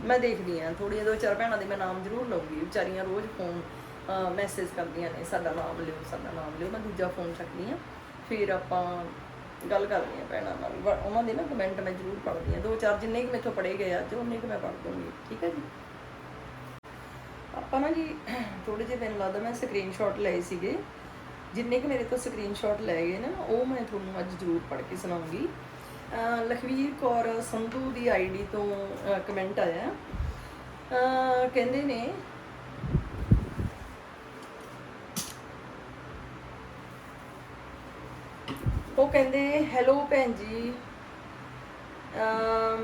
ਮੈਂ ਦੇਖਦੀ ਹਾਂ ਥੋੜੀਆਂ ਦੋ ਚਾਰ ਭੈਣਾਂ ਦੇ ਮੈਂ ਨਾਮ ਜ਼ਰੂਰ ਲਵਾਂਗੀ ਵਿਚਾਰੀਆਂ ਰੋਜ਼ ਫੋਨ ਮੈਸੇਜ ਕਰਦੀਆਂ ਨੇ, ਸਾਡਾ ਨਾਮ ਲਿਓ, ਸਾਡਾ ਨਾਮ ਲਿਓ। ਮੈਂ ਦੂਜਾ ਫੋਨ ਚੱਕਦੀ ਹਾਂ, ਫਿਰ ਆਪਾਂ ਗੱਲ ਕਰਦੀ ਆ ਭੈਣਾਂ ਨਾਲ। ਉਹਨਾਂ ਦੇ ਨਾ ਕਮੈਂਟ ਮੈਂ ਜ਼ਰੂਰ ਪੜ੍ਹਦੀ ਹਾਂ। ਦੋ ਚਾਰ ਜਿੰਨੇ ਕਿ ਮੇਥੋਂ ਪੜ੍ਹੇ ਗਏ ਅੱਜ ਉਹਨੇ ਕਿ ਮੈਂ ਪੜ੍ਹ ਦੂੰਗੀ ਠੀਕ ਹੈ ਜੀ? ਆਪਾਂ ਨਾ ਜੀ ਥੋੜੇ ਜਿਹੇ ਮੈਨੂੰ ਲੱਗਦਾ ਮੈਂ ਸਕਰੀਨਸ਼ਾਟ ਲਏ ਸੀਗੇ। ਜਿੰਨੇ ਕਿ ਮੇਰੇ ਤੋਂ ਸਕਰੀਨਸ਼ਾਟ ਲੈ ਗਏ ਨਾ, ਉਹ ਮੈਂ ਤੁਹਾਨੂੰ ਅੱਜ ਜ਼ਰੂਰ ਪੜ੍ਹ ਕੇ ਸੁਣਾਉਂਗੀ। ਲਖਵੀਰ ਕੌਰ ਸੰਧੂ ਦੀ ਆਈਡੀ ਤੋਂ ਕਮੈਂਟ ਆਇਆ। ਕਹਿੰਦੇ ਨੇ, ਉਹ ਕਹਿੰਦੇ ਹੈਲੋ ਭੈਣ ਜੀ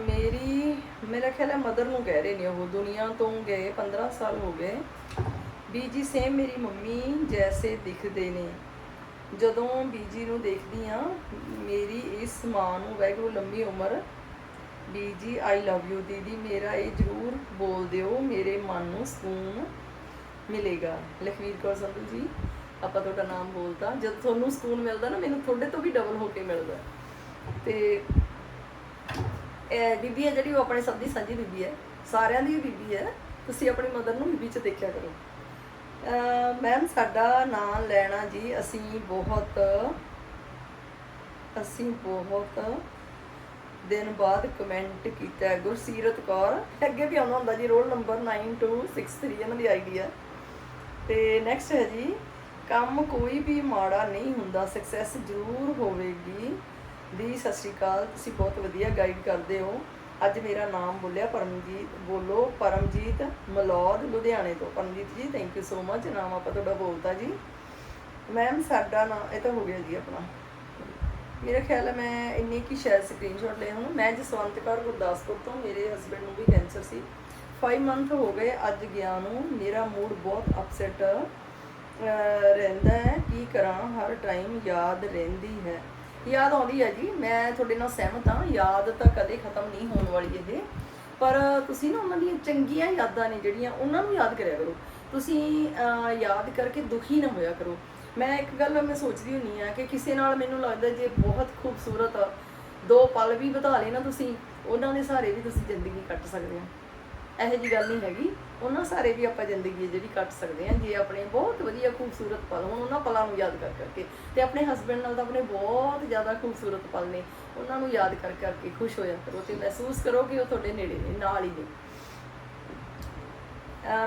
ਮੇਰੀ, ਮੇਰਾ ਖਿਆਲ ਹੈ ਮਦਰ ਨੂੰ ਕਹਿ ਰਹੇ ਨੇ ਉਹ ਦੁਨੀਆ ਤੋਂ ਗਏ 15 ਸਾਲ ਹੋ ਗਏ। ਬੀਜੀ ਸੇਮ ਮੇਰੀ ਮੰਮੀ ਜੈਸੇ ਦਿਖਦੇ ਨੇ। ਜਦੋਂ ਬੀਜੀ ਨੂੰ ਦੇਖਦੀ ਆ ਮੇਰੀ ਇਸ ਮਾਂ ਨੂੰ ਵੈਗਰੂ ਲੰਮੀ ਉਮਰ, ਬੀਜੀ ਆਈ ਲਵ ਯੂ ਦੀਦੀ, ਮੇਰਾ ਇਹ ਜ਼ਰੂਰ ਬੋਲ ਦਿਓ, ਮੇਰੇ ਮਨ ਨੂੰ ਸਕੂਨ ਮਿਲੇਗਾ। ਲਖਵੀਰ ਕੌਰ ਸੰਧੂ ਜੀ, ਆਪਾਂ ਤੁਹਾਡਾ ਨਾਮ ਬੋਲਦਾ ਜਦ ਤੁਹਾਨੂੰ ਸਕੂਨ ਮਿਲਦਾ ਨਾ, ਮੈਨੂੰ ਤੁਹਾਡੇ ਤੋਂ ਵੀ ਡਬਲ ਹੋ ਕੇ ਮਿਲਦਾ। ਤੇ ਇਹ ਬੀਬੀ ਹੈ ਜਿਹੜੀ ਉਹ ਆਪਣੇ ਸਭ ਦੀ ਸਾਂਝੀ ਬੀਬੀ ਹੈ। ਸਾਰਿਆਂ ਦੀ ਬੀਬੀ ਹੈ। ਤੁਸੀਂ ਆਪਣੀ ਮਦਰ ਨੂੰ ਬੀਬੀ ਚ ਦੇਖਿਆ ਕਰੋ। ਮੈਮ ਸਾਡਾ ਨਾਂ ਲੈਣਾ ਜੀ, ਅਸੀਂ ਬਹੁਤ ਅਸੀਂ ਬਹੁਤ ਦਿਨ ਬਾਅਦ ਕਮੈਂਟ ਕੀਤਾ ਗੁਰਸੀਰਤ ਕੌਰ, ਅੱਗੇ ਵੀ ਆਉਂਦਾ ਹੁੰਦਾ ਜੀ ਰੋਲ ਨੰਬਰ 9263 ਇਹਨਾਂ ਦੀ ਆਈਡੀ ਹੈ ਤੇ ਨੈਕਸਟ ਹੈ ਜੀ, ਕੰਮ ਕੋਈ ਵੀ ਮਾੜਾ ਨਹੀਂ ਹੁੰਦਾ ਸਕਸੈਸ ਜ਼ਰੂਰ ਹੋਵੇਗੀ। ਦੀ ਸਤਿ ਸ਼੍ਰੀ ਅਕਾਲ, ਤੁਸੀਂ ਬਹੁਤ ਵਧੀਆ ਗਾਈਡ ਕਰਦੇ ਹੋ। ਅੱਜ ਮੇਰਾ ਨਾਮ ਬੋਲਿਆ ਪਰਮਜੀਤ, ਬੋਲੋ ਪਰਮਜੀਤ ਮਲੌਦ, ਲੁਧਿਆਣੇ ਤੋਂ। ਪਰਮਜੀਤ ਜੀ ਥੈਂਕ ਯੂ ਸੋ ਮਚ ਨਾਮ ਆਪਾਂ ਤੁਹਾਡਾ ਬੋਲਤਾ ਜੀ। ਮੈਮ ਸਾਡਾ ਨਾਮ ਇਹ ਤਾਂ ਹੋ ਗਿਆ ਜੀ ਆਪਣਾ। ਮੇਰਾ ਖਿਆਲ ਹੈ ਮੈਂ ਇੰਨੇ ਕੀ ਸ਼ਾਇਦ ਸਕਰੀਨਸ਼ਾਟ ਲਏ ਹੁਣ। ਮੈਂ ਜਸਵੰਤ ਕੌਰ, ਗੁਰਦਾਸਪੁਰ ਤੋਂ। ਮੇਰੇ ਹਸਬੰਡ ਨੂੰ ਵੀ ਕੈਂਸਰ ਸੀ। 5 ਮੰਥ ਹੋ ਗਏ ਅੱਜ ਗਿਆ ਨੂੰ। ਮੇਰਾ ਮੂਡ ਬਹੁਤ ਅਪਸੈਟ ਰਹਿੰਦਾ ਹੈ। ਕੀ ਕਰਾਂ? ਹਰ ਟਾਈਮ ਯਾਦ ਰਹਿੰਦੀ ਹੈ। ਯਾਦ ਆਉਂਦੀ ਹੈ ਜੀ, ਮੈਂ ਤੁਹਾਡੇ ਨਾਲ ਸਹਿਮਤ ਹਾਂ, ਯਾਦ ਤਾਂ ਕਦੇ ਖਤਮ ਨਹੀਂ ਹੋਣ ਵਾਲੀ ਇਹ। ਪਰ ਤੁਸੀਂ ਨਾ ਉਹਨਾਂ ਦੀਆਂ ਚੰਗੀਆਂ ਯਾਦਾਂ ਨੇ ਜਿਹੜੀਆਂ ਉਹਨਾਂ ਨੂੰ ਯਾਦ ਕਰਿਆ ਕਰੋ। ਤੁਸੀਂ ਯਾਦ ਕਰਕੇ ਦੁਖੀ ਨਾ ਹੋਇਆ ਕਰੋ। ਮੈਂ ਇੱਕ ਗੱਲ ਮੈਂ ਸੋਚਦੀ ਹੁੰਨੀ ਆ ਕਿ ਕਿਸੇ ਨਾਲ ਮੈਨੂੰ ਲੱਗਦਾ ਜੇ ਬਹੁਤ ਖੂਬਸੂਰਤ ਦੋ ਪਲ ਵੀ ਵਧਾ ਲਏ ਨਾ ਤੁਸੀਂ, ਉਹਨਾਂ ਦੇ ਸਹਾਰੇ ਵੀ ਤੁਸੀਂ ਜ਼ਿੰਦਗੀ ਕੱਟ ਸਕਦੇ ਹੋ। ਇਹੋ ਜੀ ਗੱਲ ਨਹੀਂ ਹੈਗੀ। ਉਹਨਾਂ ਸਾਰੇ ਵੀ ਆਪਾਂ ਜ਼ਿੰਦਗੀ ਹੈ ਜਿਹੜੀ ਕੱਟ ਸਕਦੇ ਹਾਂ, ਜੇ ਆਪਣੇ ਬਹੁਤ ਵਧੀਆ ਖੂਬਸੂਰਤ ਪਲ ਹੋਣ, ਉਹਨਾਂ ਪਲਾਂ ਨੂੰ ਯਾਦ ਕਰ ਕਰਕੇ ਤੇ ਆਪਣੇ ਹਸਬੰਡ ਨਾਲ ਤਾਂ ਆਪਣੇ ਬਹੁਤ ਜ਼ਿਆਦਾ ਖੂਬਸੂਰਤ ਪਲ ਨੇ। ਉਹਨਾਂ ਨੂੰ ਯਾਦ ਕਰ ਕਰਕੇ ਖੁਸ਼ ਹੋਇਆ ਕਰੋ ਤੇ ਮਹਿਸੂਸ ਕਰੋ ਕਿ ਉਹ ਤੁਹਾਡੇ ਨੇੜੇ ਨੇ, ਨਾਲ ਹੀ ਨੇ।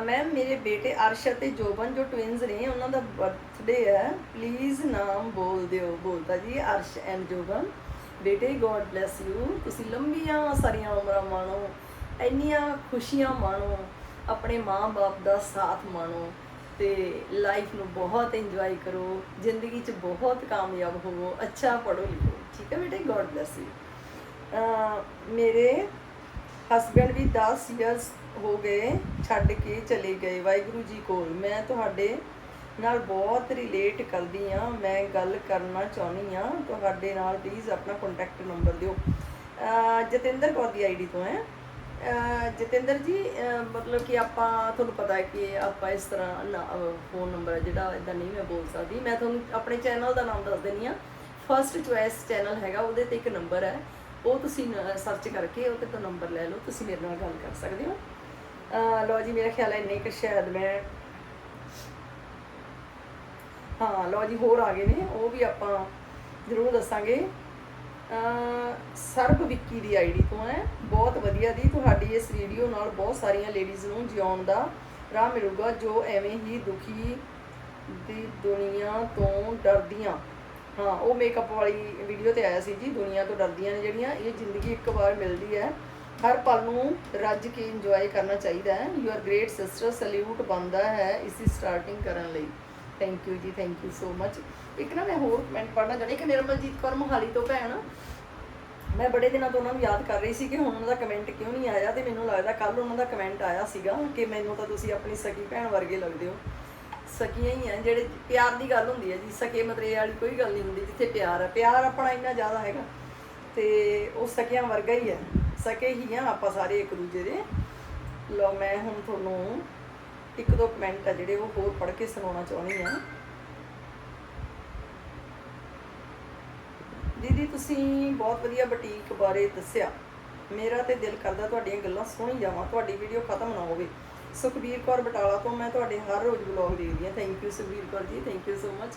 ਮੈਮ ਮੇਰੇ ਬੇਟੇ ਅਰਸ਼ ਅਤੇ ਜੋਬਨ ਜੋ ਟਵਿਨਸ ਨੇ, ਉਹਨਾਂ ਦਾ ਬਰਥਡੇ ਹੈ। ਪਲੀਜ਼ ਨਾਮ ਬੋਲ ਦਿਓ ਬੋਲਤਾ ਜੀ, ਅਰਸ਼ ਐਂਡ ਜੋਬਨ। ਬੇਟੇ ਗੋਡ ਬlesਸ ਯੂ ਤੁਸੀਂ ਲੰਬੀਆਂ ਸਾਰੀਆਂ ਉਮਰਾਂ ਮਾਣੋ। ਇੰਨੀਆਂ ਖੁਸ਼ੀਆਂ ਮਾਣੋ, ਆਪਣੇ ਮਾਂ-ਬਾਪ ਦਾ ਸਾਥ ਮਾਣੋ ਤੇ ਲਾਈਫ ਨੂੰ ਬਹੁਤ ਇੰਜੋਏ ਕਰੋ, ਜ਼ਿੰਦਗੀ 'ਚ ਬਹੁਤ ਕਾਮਯਾਬ ਹੋਵੋ, ਅੱਛਾ ਪੜ੍ਹੋ ਲਿਖੋ। ਠੀਕ ਹੈ ਬੇਟੇ? ਗੋਡ ਬlesਸ ਯੂ ਮੇਰੇ ਹਸਬੰਡ ਵੀ 10 ਇਅਰਸ ਹੋ ਗਏ, ਛੱਡ ਕੇ ਚਲੇ ਗਏ ਵਾਹਿਗੁਰੂ ਜੀ ਕੋਲ। ਮੈਂ ਤੁਹਾਡੇ ਨਾਲ ਬਹੁਤ ਰਿਲੇਟ ਕਰਦੀ ਆ ਮੈਂ ਗੱਲ ਕਰਨਾ ਚਾਹੁੰਦੀ ਆ ਤੁਹਾਡੇ ਨਾਲ ਪਲੀਜ਼ ਆਪਣਾ ਕੰਟੈਕਟ ਨੰਬਰ ਦਿਓ। ਜਤਿੰਦਰ ਕੌਰ ਦੀ ਆਈਡੀ ਤੋਂ ਹੈ। ਜਤਿੰਦਰ ਜੀ ਮਤਲਬ ਕਿ ਆਪਾਂ, ਤੁਹਾਨੂੰ ਪਤਾ ਹੈ ਕਿ ਆਪਾਂ ਇਸ ਤਰ੍ਹਾਂ ਫੋਨ ਨੰਬਰ ਜਿਹੜਾ ਇਦਾਂ ਨਹੀਂ ਮੈਂ ਬੋਲ ਸਕਦੀ। ਮੈਂ ਤੁਹਾਨੂੰ ਆਪਣੇ ਚੈਨਲ ਦਾ ਨਾਮ ਦੱਸ ਦਿੰਨੀ ਆ ਫਰਸਟ ਚੁਆਇਸ ਚੈਨਲ ਹੈਗਾ, ਉਹਦੇ ਤੇ ਇੱਕ ਨੰਬਰ ਹੈ। ਉਹ ਤੁਸੀਂ ਸਰਚ ਕਰਕੇ ਉਹਦੇ ਤੋਂ ਨੰਬਰ ਲੈ ਲਓ। ਤੁਸੀਂ ਮੇਰੇ ਨਾਲ ਗੱਲ ਕਰ ਸਕਦੇ ਹੋ। ਲੋ ਜੀ, ਮੇਰਾ ਖਿਆਲ ਹੈ ਇੰਨੇ ਕੁ ਸ਼ਾਇਦ ਮੈਂ ਹਾਂ, ਲਓ ਜੀ, ਹੋਰ ਆ ਗਏ ਨੇ। ਉਹ ਵੀ ਆਪਾਂ ਜ਼ਰੂਰ ਦੱਸਾਂਗੇ। ਸਰਬ ਵਿੱਕੀ ਦੀ ਆਈਡੀ ਤੋਂ ਹੈ। ਬਹੁਤ ਵਧੀਆ ਦੀ। ਤੁਹਾਡੀ ਇਸ ਵੀਡੀਓ ਨਾਲ ਬਹੁਤ ਸਾਰੀਆਂ ਲੇਡੀਜ਼ ਨੂੰ ਜਿਉਣ ਦਾ ਰਾਹ ਮਿਲੂਗਾ, ਜੋ ਐਵੇਂ ਹੀ ਦੁਖੀ ਦੀ ਦੁਨੀਆ ਤੋਂ ਡਰਦੀਆਂ। ਹਾਂ, ਉਹ ਮੇਕਅਪ ਵਾਲੀ ਵੀਡੀਓ ਤੇ ਆਇਆ ਸੀ ਜੀ, ਦੁਨੀਆ ਤੋਂ ਡਰਦੀਆਂ ਨੇ ਜਿਹੜੀਆਂ। ਇਹ ਜ਼ਿੰਦਗੀ ਇੱਕ ਵਾਰ ਮਿਲਦੀ ਹੈ। ਹਰ ਪਲ ਨੂੰ ਰੱਜ ਕੇ ਇੰਜੋਏ ਕਰਨਾ ਚਾਹੀਦਾ ਹੈ। You are great sister salute ਬੰਦਾ ਹੈ ਇਸ ਸਟਾਰਟਿੰਗ ਕਰਨ ਲਈ। Thank you ji thank you so much ਇੱਕ ਨਾ ਮੈਂ ਹੋਰ ਕਮੈਂਟ ਪੜ੍ਹਨਾ ਚਾਹੁੰਦੀ ਕਿ ਨਿਰਮਲਜੀਤ ਕੌਰ ਮੋਹਾਲੀ ਤੋਂ ਭੈਣ। ਮੈਂ ਬੜੇ ਦਿਨਾਂ ਤੋਂ ਉਹਨਾਂ ਨੂੰ ਯਾਦ ਕਰ ਰਹੀ ਸੀ ਕਿ ਹੁਣ ਉਹਨਾਂ ਦਾ ਕਮੈਂਟ ਕਿਉਂ ਨਹੀਂ ਆਇਆ ਤੇ ਮੈਨੂੰ ਲੱਗਦਾ ਕੱਲ ਉਹਨਾਂ ਦਾ ਕਮੈਂਟ ਆਇਆ ਸੀਗਾ ਕਿ ਮੈਨੂੰ ਤਾਂ ਤੁਸੀਂ ਆਪਣੀ ਸਕੀ ਭੈਣ ਵਰਗੇ ਲੱਗਦੇ ਹੋ। ਸਕੀਆਂ ਹੀ ਆ, ਜਿਹੜੇ ਪਿਆਰ ਦੀ ਗੱਲ ਹੁੰਦੀ ਹੈ ਜੀ, ਸਕੇ ਮਤਰੇ ਵਾਲੀ ਕੋਈ ਗੱਲ ਨਹੀਂ ਹੁੰਦੀ ਜਿੱਥੇ ਪਿਆਰ ਆ। ਪਿਆਰ ਆਪਣਾ ਇੰਨਾ ਜ਼ਿਆਦਾ ਹੈਗਾ ਤੇ ਉਹ ਸਕਿਆਂ ਵਰਗਾ ਹੀ ਹੈ ਸਕੇ ਹੀ ਆ ਆਪਾਂ ਸਾਰੇ ਇੱਕ ਦੂਜੇ ਦੇ। ਲੋ ਮੈਂ ਹੁਣ ਤੁਹਾਨੂੰ ਇੱਕ ਦੋ ਕਮੈਂਟ ਆ ਜਿਹੜੇ ਉਹ ਹੋਰ ਪੜ੍ਹ ਕੇ ਸੁਣਾਉਣਾ ਚਾਹੁੰਦੀ ਆ ਦੀਦੀ ਤੁਸੀਂ ਬਹੁਤ ਵਧੀਆ ਬੁਟੀਕ ਬਾਰੇ ਦੱਸਿਆ। ਮੇਰਾ ਤੇ ਦਿਲ ਕਰਦਾ ਤੁਹਾਡੀਆਂ ਗੱਲਾਂ ਸੁਣੀ ਜਾਵਾਂ, ਤੁਹਾਡੀ ਵੀਡੀਓ ਖਤਮ ਨਾ ਹੋਵੇ। ਸੁਖਬੀਰ ਕੌਰ ਬਟਾਲਾ ਤੋਂ ਮੈਂ ਤੁਹਾਡੇ ਹਰ ਰੋਜ਼ ਵਲੌਗ ਦੇਖਦੀ ਹਾਂ। Thank you Sukhbir Kaur ji thank you so much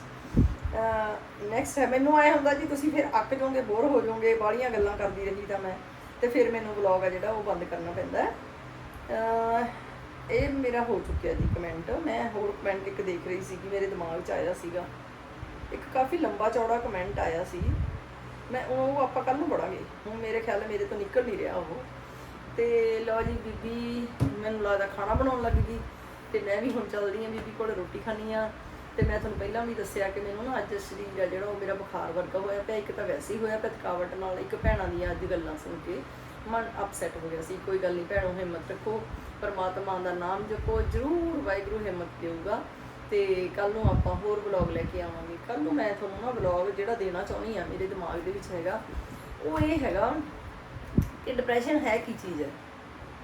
next ਹੈ, ਮੈਨੂੰ ਆਇਆ ਹੁੰਦਾ ਜੀ, ਤੁਸੀਂ ਫਿਰ ਅੱਕ ਜਾਓਗੇ ਬੋਰ ਹੋ ਜਾਓਗੇ, ਬਾਹਲੀਆਂ ਗੱਲਾਂ ਕਰਦੀ ਰਹੀ ਤਾਂ ਮੈਂ। ਤੇ ਫਿਰ ਮੈਨੂੰ ਵਲੌਗ ਆ ਜਿਹੜਾ, ਉਹ ਬੰਦ ਕਰਨਾ ਪੈਂਦਾ ਹੈ। ਇਹ ਮੇਰਾ ਹੋ ਚੁੱਕਿਆ ਜੀ ਕਮੈਂਟ ਮੈਂ ਹੋਰ ਕਮੈਂਟ ਇੱਕ ਦੇਖ ਰਹੀ ਸੀ ਕਿ ਮੇਰੇ ਦਿਮਾਗ 'ਚ ਆਇਆ ਸੀਗਾ। ਇੱਕ ਕਾਫੀ ਲੰਬਾ ਚੌੜਾ ਕਮੈਂਟ ਆਇਆ ਸੀ। ਮੈਂ ਉਹ ਆਪਾਂ ਕੱਲ ਨੂੰ ਪੜਾਂਗੇ ਹੁਣ ਮੇਰੇ ਖਿਆਲ ਮੇਰੇ ਤੋਂ ਨਿਕਲ ਨਹੀਂ ਰਿਹਾ ਉਹ। ਤੇ ਲਓ ਜੀ ਬੀਬੀ, ਮੈਨੂੰ ਲੱਗਦਾ ਖਾਣਾ ਬਣਾਉਣ ਲੱਗ ਗਈ। ਤੇ ਮੈਂ ਵੀ ਹੁਣ ਚੱਲਦੀ ਹਾਂ ਬੀਬੀ ਕੋਲ ਰੋਟੀ ਖਾਣੀ ਆ ਤੇ ਮੈਂ ਤੁਹਾਨੂੰ ਪਹਿਲਾਂ ਵੀ ਦੱਸਿਆ ਕਿ ਮੈਨੂੰ ਨਾ ਅੱਜ ਸਰੀਰ ਆ ਜਿਹੜਾ ਉਹ ਮੇਰਾ ਬੁਖਾਰ ਵਰਗਾ ਹੋਇਆ ਪਿਆ। ਇੱਕ ਤਾਂ ਵੈਸੇ ਹੀ ਹੋਇਆ ਪਿਆ ਥਕਾਵਟ ਨਾਲ, ਇੱਕ ਭੈਣਾਂ ਦੀਆਂ ਅੱਜ ਗੱਲਾਂ ਸੁਣ ਕੇ ਮਨ ਅਪਸੈਟ ਹੋ ਗਿਆ ਸੀ। ਕੋਈ ਗੱਲ ਨਹੀਂ ਭੈਣੋ ਹਿੰਮਤ ਰੱਖੋ, ਪਰਮਾਤਮਾ ਦਾ ਨਾਮ ਜਪੋ, ਜਰੂਰ ਵਾਹਿਗੁਰੂ ਹਿੰਮਤ ਦੇਊਗਾ। ਤੇ ਕੱਲ ਨੂੰ ਆਪਾਂ ਹੋਰ ਵਲੌਗ ਲੈ ਕੇ ਆਵਾਂਗੇ। ਕੱਲ ਨੂੰ ਮੈਂ ਤੁਹਾਨੂੰ ਨਾ ਵਲੌਗ ਜਿਹੜਾ ਦੇਣਾ ਚਾਹੁੰਦੀ ਆ ਮੇਰੇ ਦਿਮਾਗ ਦੇ ਵਿੱਚ ਹੈਗਾ, ਉਹ ਇਹ ਹੈਗਾ ਕਿ ਡਿਪਰੈਸ਼ਨ ਹੈ ਕੀ ਚੀਜ਼ ਹੈ?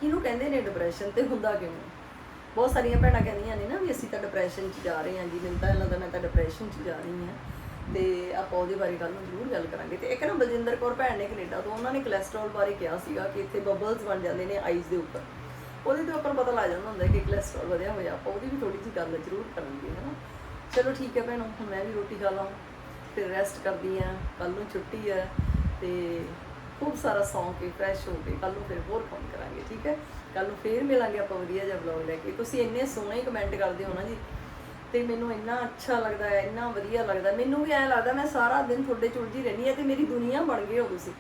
ਕਿਹਨੂੰ ਕਹਿੰਦੇ ਨੇ ਡਿਪਰੈਸ਼ਨ ਤੇ ਹੁੰਦਾ ਕਿਉਂ? ਬਹੁਤ ਸਾਰੀਆਂ ਭੈਣਾਂ ਕਹਿੰਦੀਆਂ ਨੇ ਨਾ ਵੀ ਅਸੀਂ ਤਾਂ ਡਿਪਰੈਸ਼ਨ 'ਚ ਜਾ ਰਹੇ ਹਾਂ ਜੀ, ਮੈਨੂੰ ਤਾਂ ਇਹ ਲੱਗਦਾ ਮੈਂ ਤਾਂ ਡਿਪਰੈਸ਼ਨ 'ਚ ਜਾ ਰਹੀ ਹਾਂ। ਤੇ ਆਪਾਂ ਉਹਦੇ ਬਾਰੇ ਕੱਲ ਨੂੰ ਜ਼ਰੂਰ ਗੱਲ ਕਰਾਂਗੇ। ਤੇ ਇੱਕ ਨਾ ਬਲਜਿੰਦਰ ਕੌਰ ਭੈਣ ਨੇ ਕੈਨੇਡਾ ਤੋਂ, ਉਹਨਾਂ ਨੇ ਕੋਲੇਸਟ੍ਰੋਲ ਬਾਰੇ ਕਿਹਾ ਸੀਗਾ ਕਿ ਇੱਥੇ ਬਬਲਸ ਬਣ ਜਾਂਦੇ ਨੇ ਆਈਜ਼ ਦੇ ਉੱਪਰ। ਉਹਦੇ ਤੋਂ ਆਪਾਂ ਪਤਾ ਲੱਗ ਜਾਂਦਾ ਹੁੰਦਾ ਕਿ ਕੋਲੇਸਟ੍ਰੋਲ ਵਧਿਆ ਹੋਇਆ, ਆਪਾਂ ਉਹਦੀ ਵੀ ਥੋੜੀ ਜਿਹੀ ਗੱਲ ਜ਼ਰੂਰ ਕਰਾਂਗੇ, ਹਨਾ? ਚਲੋ ਠੀਕ ਹੈ ਭੈਣੋ, ਹੁਣ ਮੈਂ ਵੀ ਰੋਟੀ ਖਾ ਲਾਂ, ਫਿਰ ਰੈਸਟ ਕਰਦੀ ਆ ਕੱਲ ਨੂੰ ਛੁੱਟੀ ਹੈ ਤੇ ਖੂਬ ਸਾਰਾ ਸੌਂ ਕੇ ਫਰੈਸ਼ ਹੋ ਕੇ ਕੱਲ ਨੂੰ ਫਿਰ ਹੋਰ ਫੋਨ ਕਰਾਂਗੇ, ਠੀਕ ਹੈ? ਕੱਲ ਨੂੰ ਫੇਰ ਮਿਲਾਂਗੇ ਆਪਾਂ ਵਧੀਆ ਜਿਹਾ ਵਲੌਗ ਲੈ ਕੇ। ਤੁਸੀਂ ਇੰਨੇ ਸੋਹਣੇ ਕਮੈਂਟ ਕਰਦੇ ਹੋ ਨਾ ਜੀ, ਤੇ ਮੈਨੂੰ ਇੰਨਾ ਅੱਛਾ ਲੱਗਦਾ ਹੈ, ਇੰਨਾ ਵਧੀਆ ਲੱਗਦਾ ਮੈਨੂੰ ਵੀ ਐਂ ਲੱਗਦਾ ਮੈਂ ਸਾਰਾ ਦਿਨ ਤੁਹਾਡੇ ਚ ਉਲਝੀ ਰਹਿੰਦੀ ਆ ਤੇ ਮੇਰੀ ਦੁਨੀਆ ਬਣ ਗਈ ਹੋ ਤੁਸੀਂ।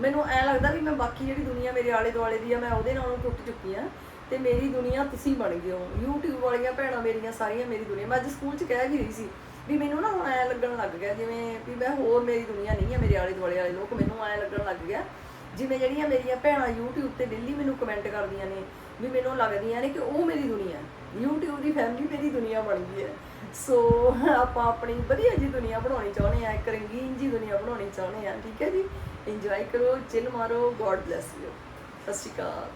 ਮੈਨੂੰ ਐਂ ਲੱਗਦਾ ਵੀ ਮੈਂ ਬਾਕੀ ਜਿਹੜੀ ਦੁਨੀਆ ਮੇਰੇ ਆਲੇ ਦੁਆਲੇ ਦੀ ਆ, ਮੈਂ ਉਹਦੇ ਨਾਲੋਂ ਟੁੱਟ ਚੁੱਕੀ ਆ ਤੇ ਮੇਰੀ ਦੁਨੀਆ ਤੁਸੀਂ ਬਣ ਗਏ ਹੋ। YouTube ਵਾਲੀਆਂ ਭੈਣਾਂ ਮੇਰੀਆਂ ਸਾਰੀਆਂ ਮੇਰੀ ਦੁਨੀਆ। ਮੈਂ ਅੱਜ ਸਕੂਲ 'ਚ ਕਹਿ ਵੀ ਰਹੀ ਸੀ ਵੀ ਮੈਨੂੰ ਨਾ ਹੁਣ ਐਂ ਲੱਗਣ ਲੱਗ ਗਿਆ ਜਿਵੇਂ ਵੀ ਮੈਂ ਹੋਰ ਮੇਰੀ ਦੁਨੀਆ ਨਹੀਂ ਆ, ਮੇਰੇ ਆਲੇ ਦੁਆਲੇ ਵਾਲੇ ਲੋਕ ਮੈਨੂੰ ਐਂ ਲੱਗਣ ਲੱਗ ਗਿਆ। ਜਿਵੇਂ ਜਿਹੜੀਆਂ ਮੇਰੀਆਂ ਭੈਣਾਂ YouTube ਤੇ ਡੇਲੀ ਮੈਨੂੰ ਕਮੈਂਟ ਕਰਦੀਆਂ ਨੇ, ਵੀ ਮੈਨੂੰ ਲੱਗਦੀਆਂ ਨੇ ਕਿ ਉਹ ਮੇਰੀ ਦੁਨੀਆ ਹੈ। YouTube ਦੀ ਫੈਮਿਲੀ ਮੇਰੀ ਦੁਨੀਆ ਬਣ ਗਈ ਹੈ। ਸੋ ਆਪਾਂ ਆਪਣੀ ਵਧੀਆ ਜੀ ਦੁਨੀਆ ਬਣਾਉਣੀ ਚਾਹੁੰਦੇ ਆ ਇੱਕ ਰੰਗੀਨ ਜੀ ਦੁਨੀਆ ਬਣਾਉਣੀ ਚਾਹੁੰਦੇ ਆ ਠੀਕ ਹੈ ਜੀ? ਇੰਜੋਏ ਕਰੋ ਚਿਲ ਮਾਰੋ ਗੋਡ ਬlesਸ ਯੂ ਸਤਿ ਸ਼੍ਰੀ ਅਕਾਲ।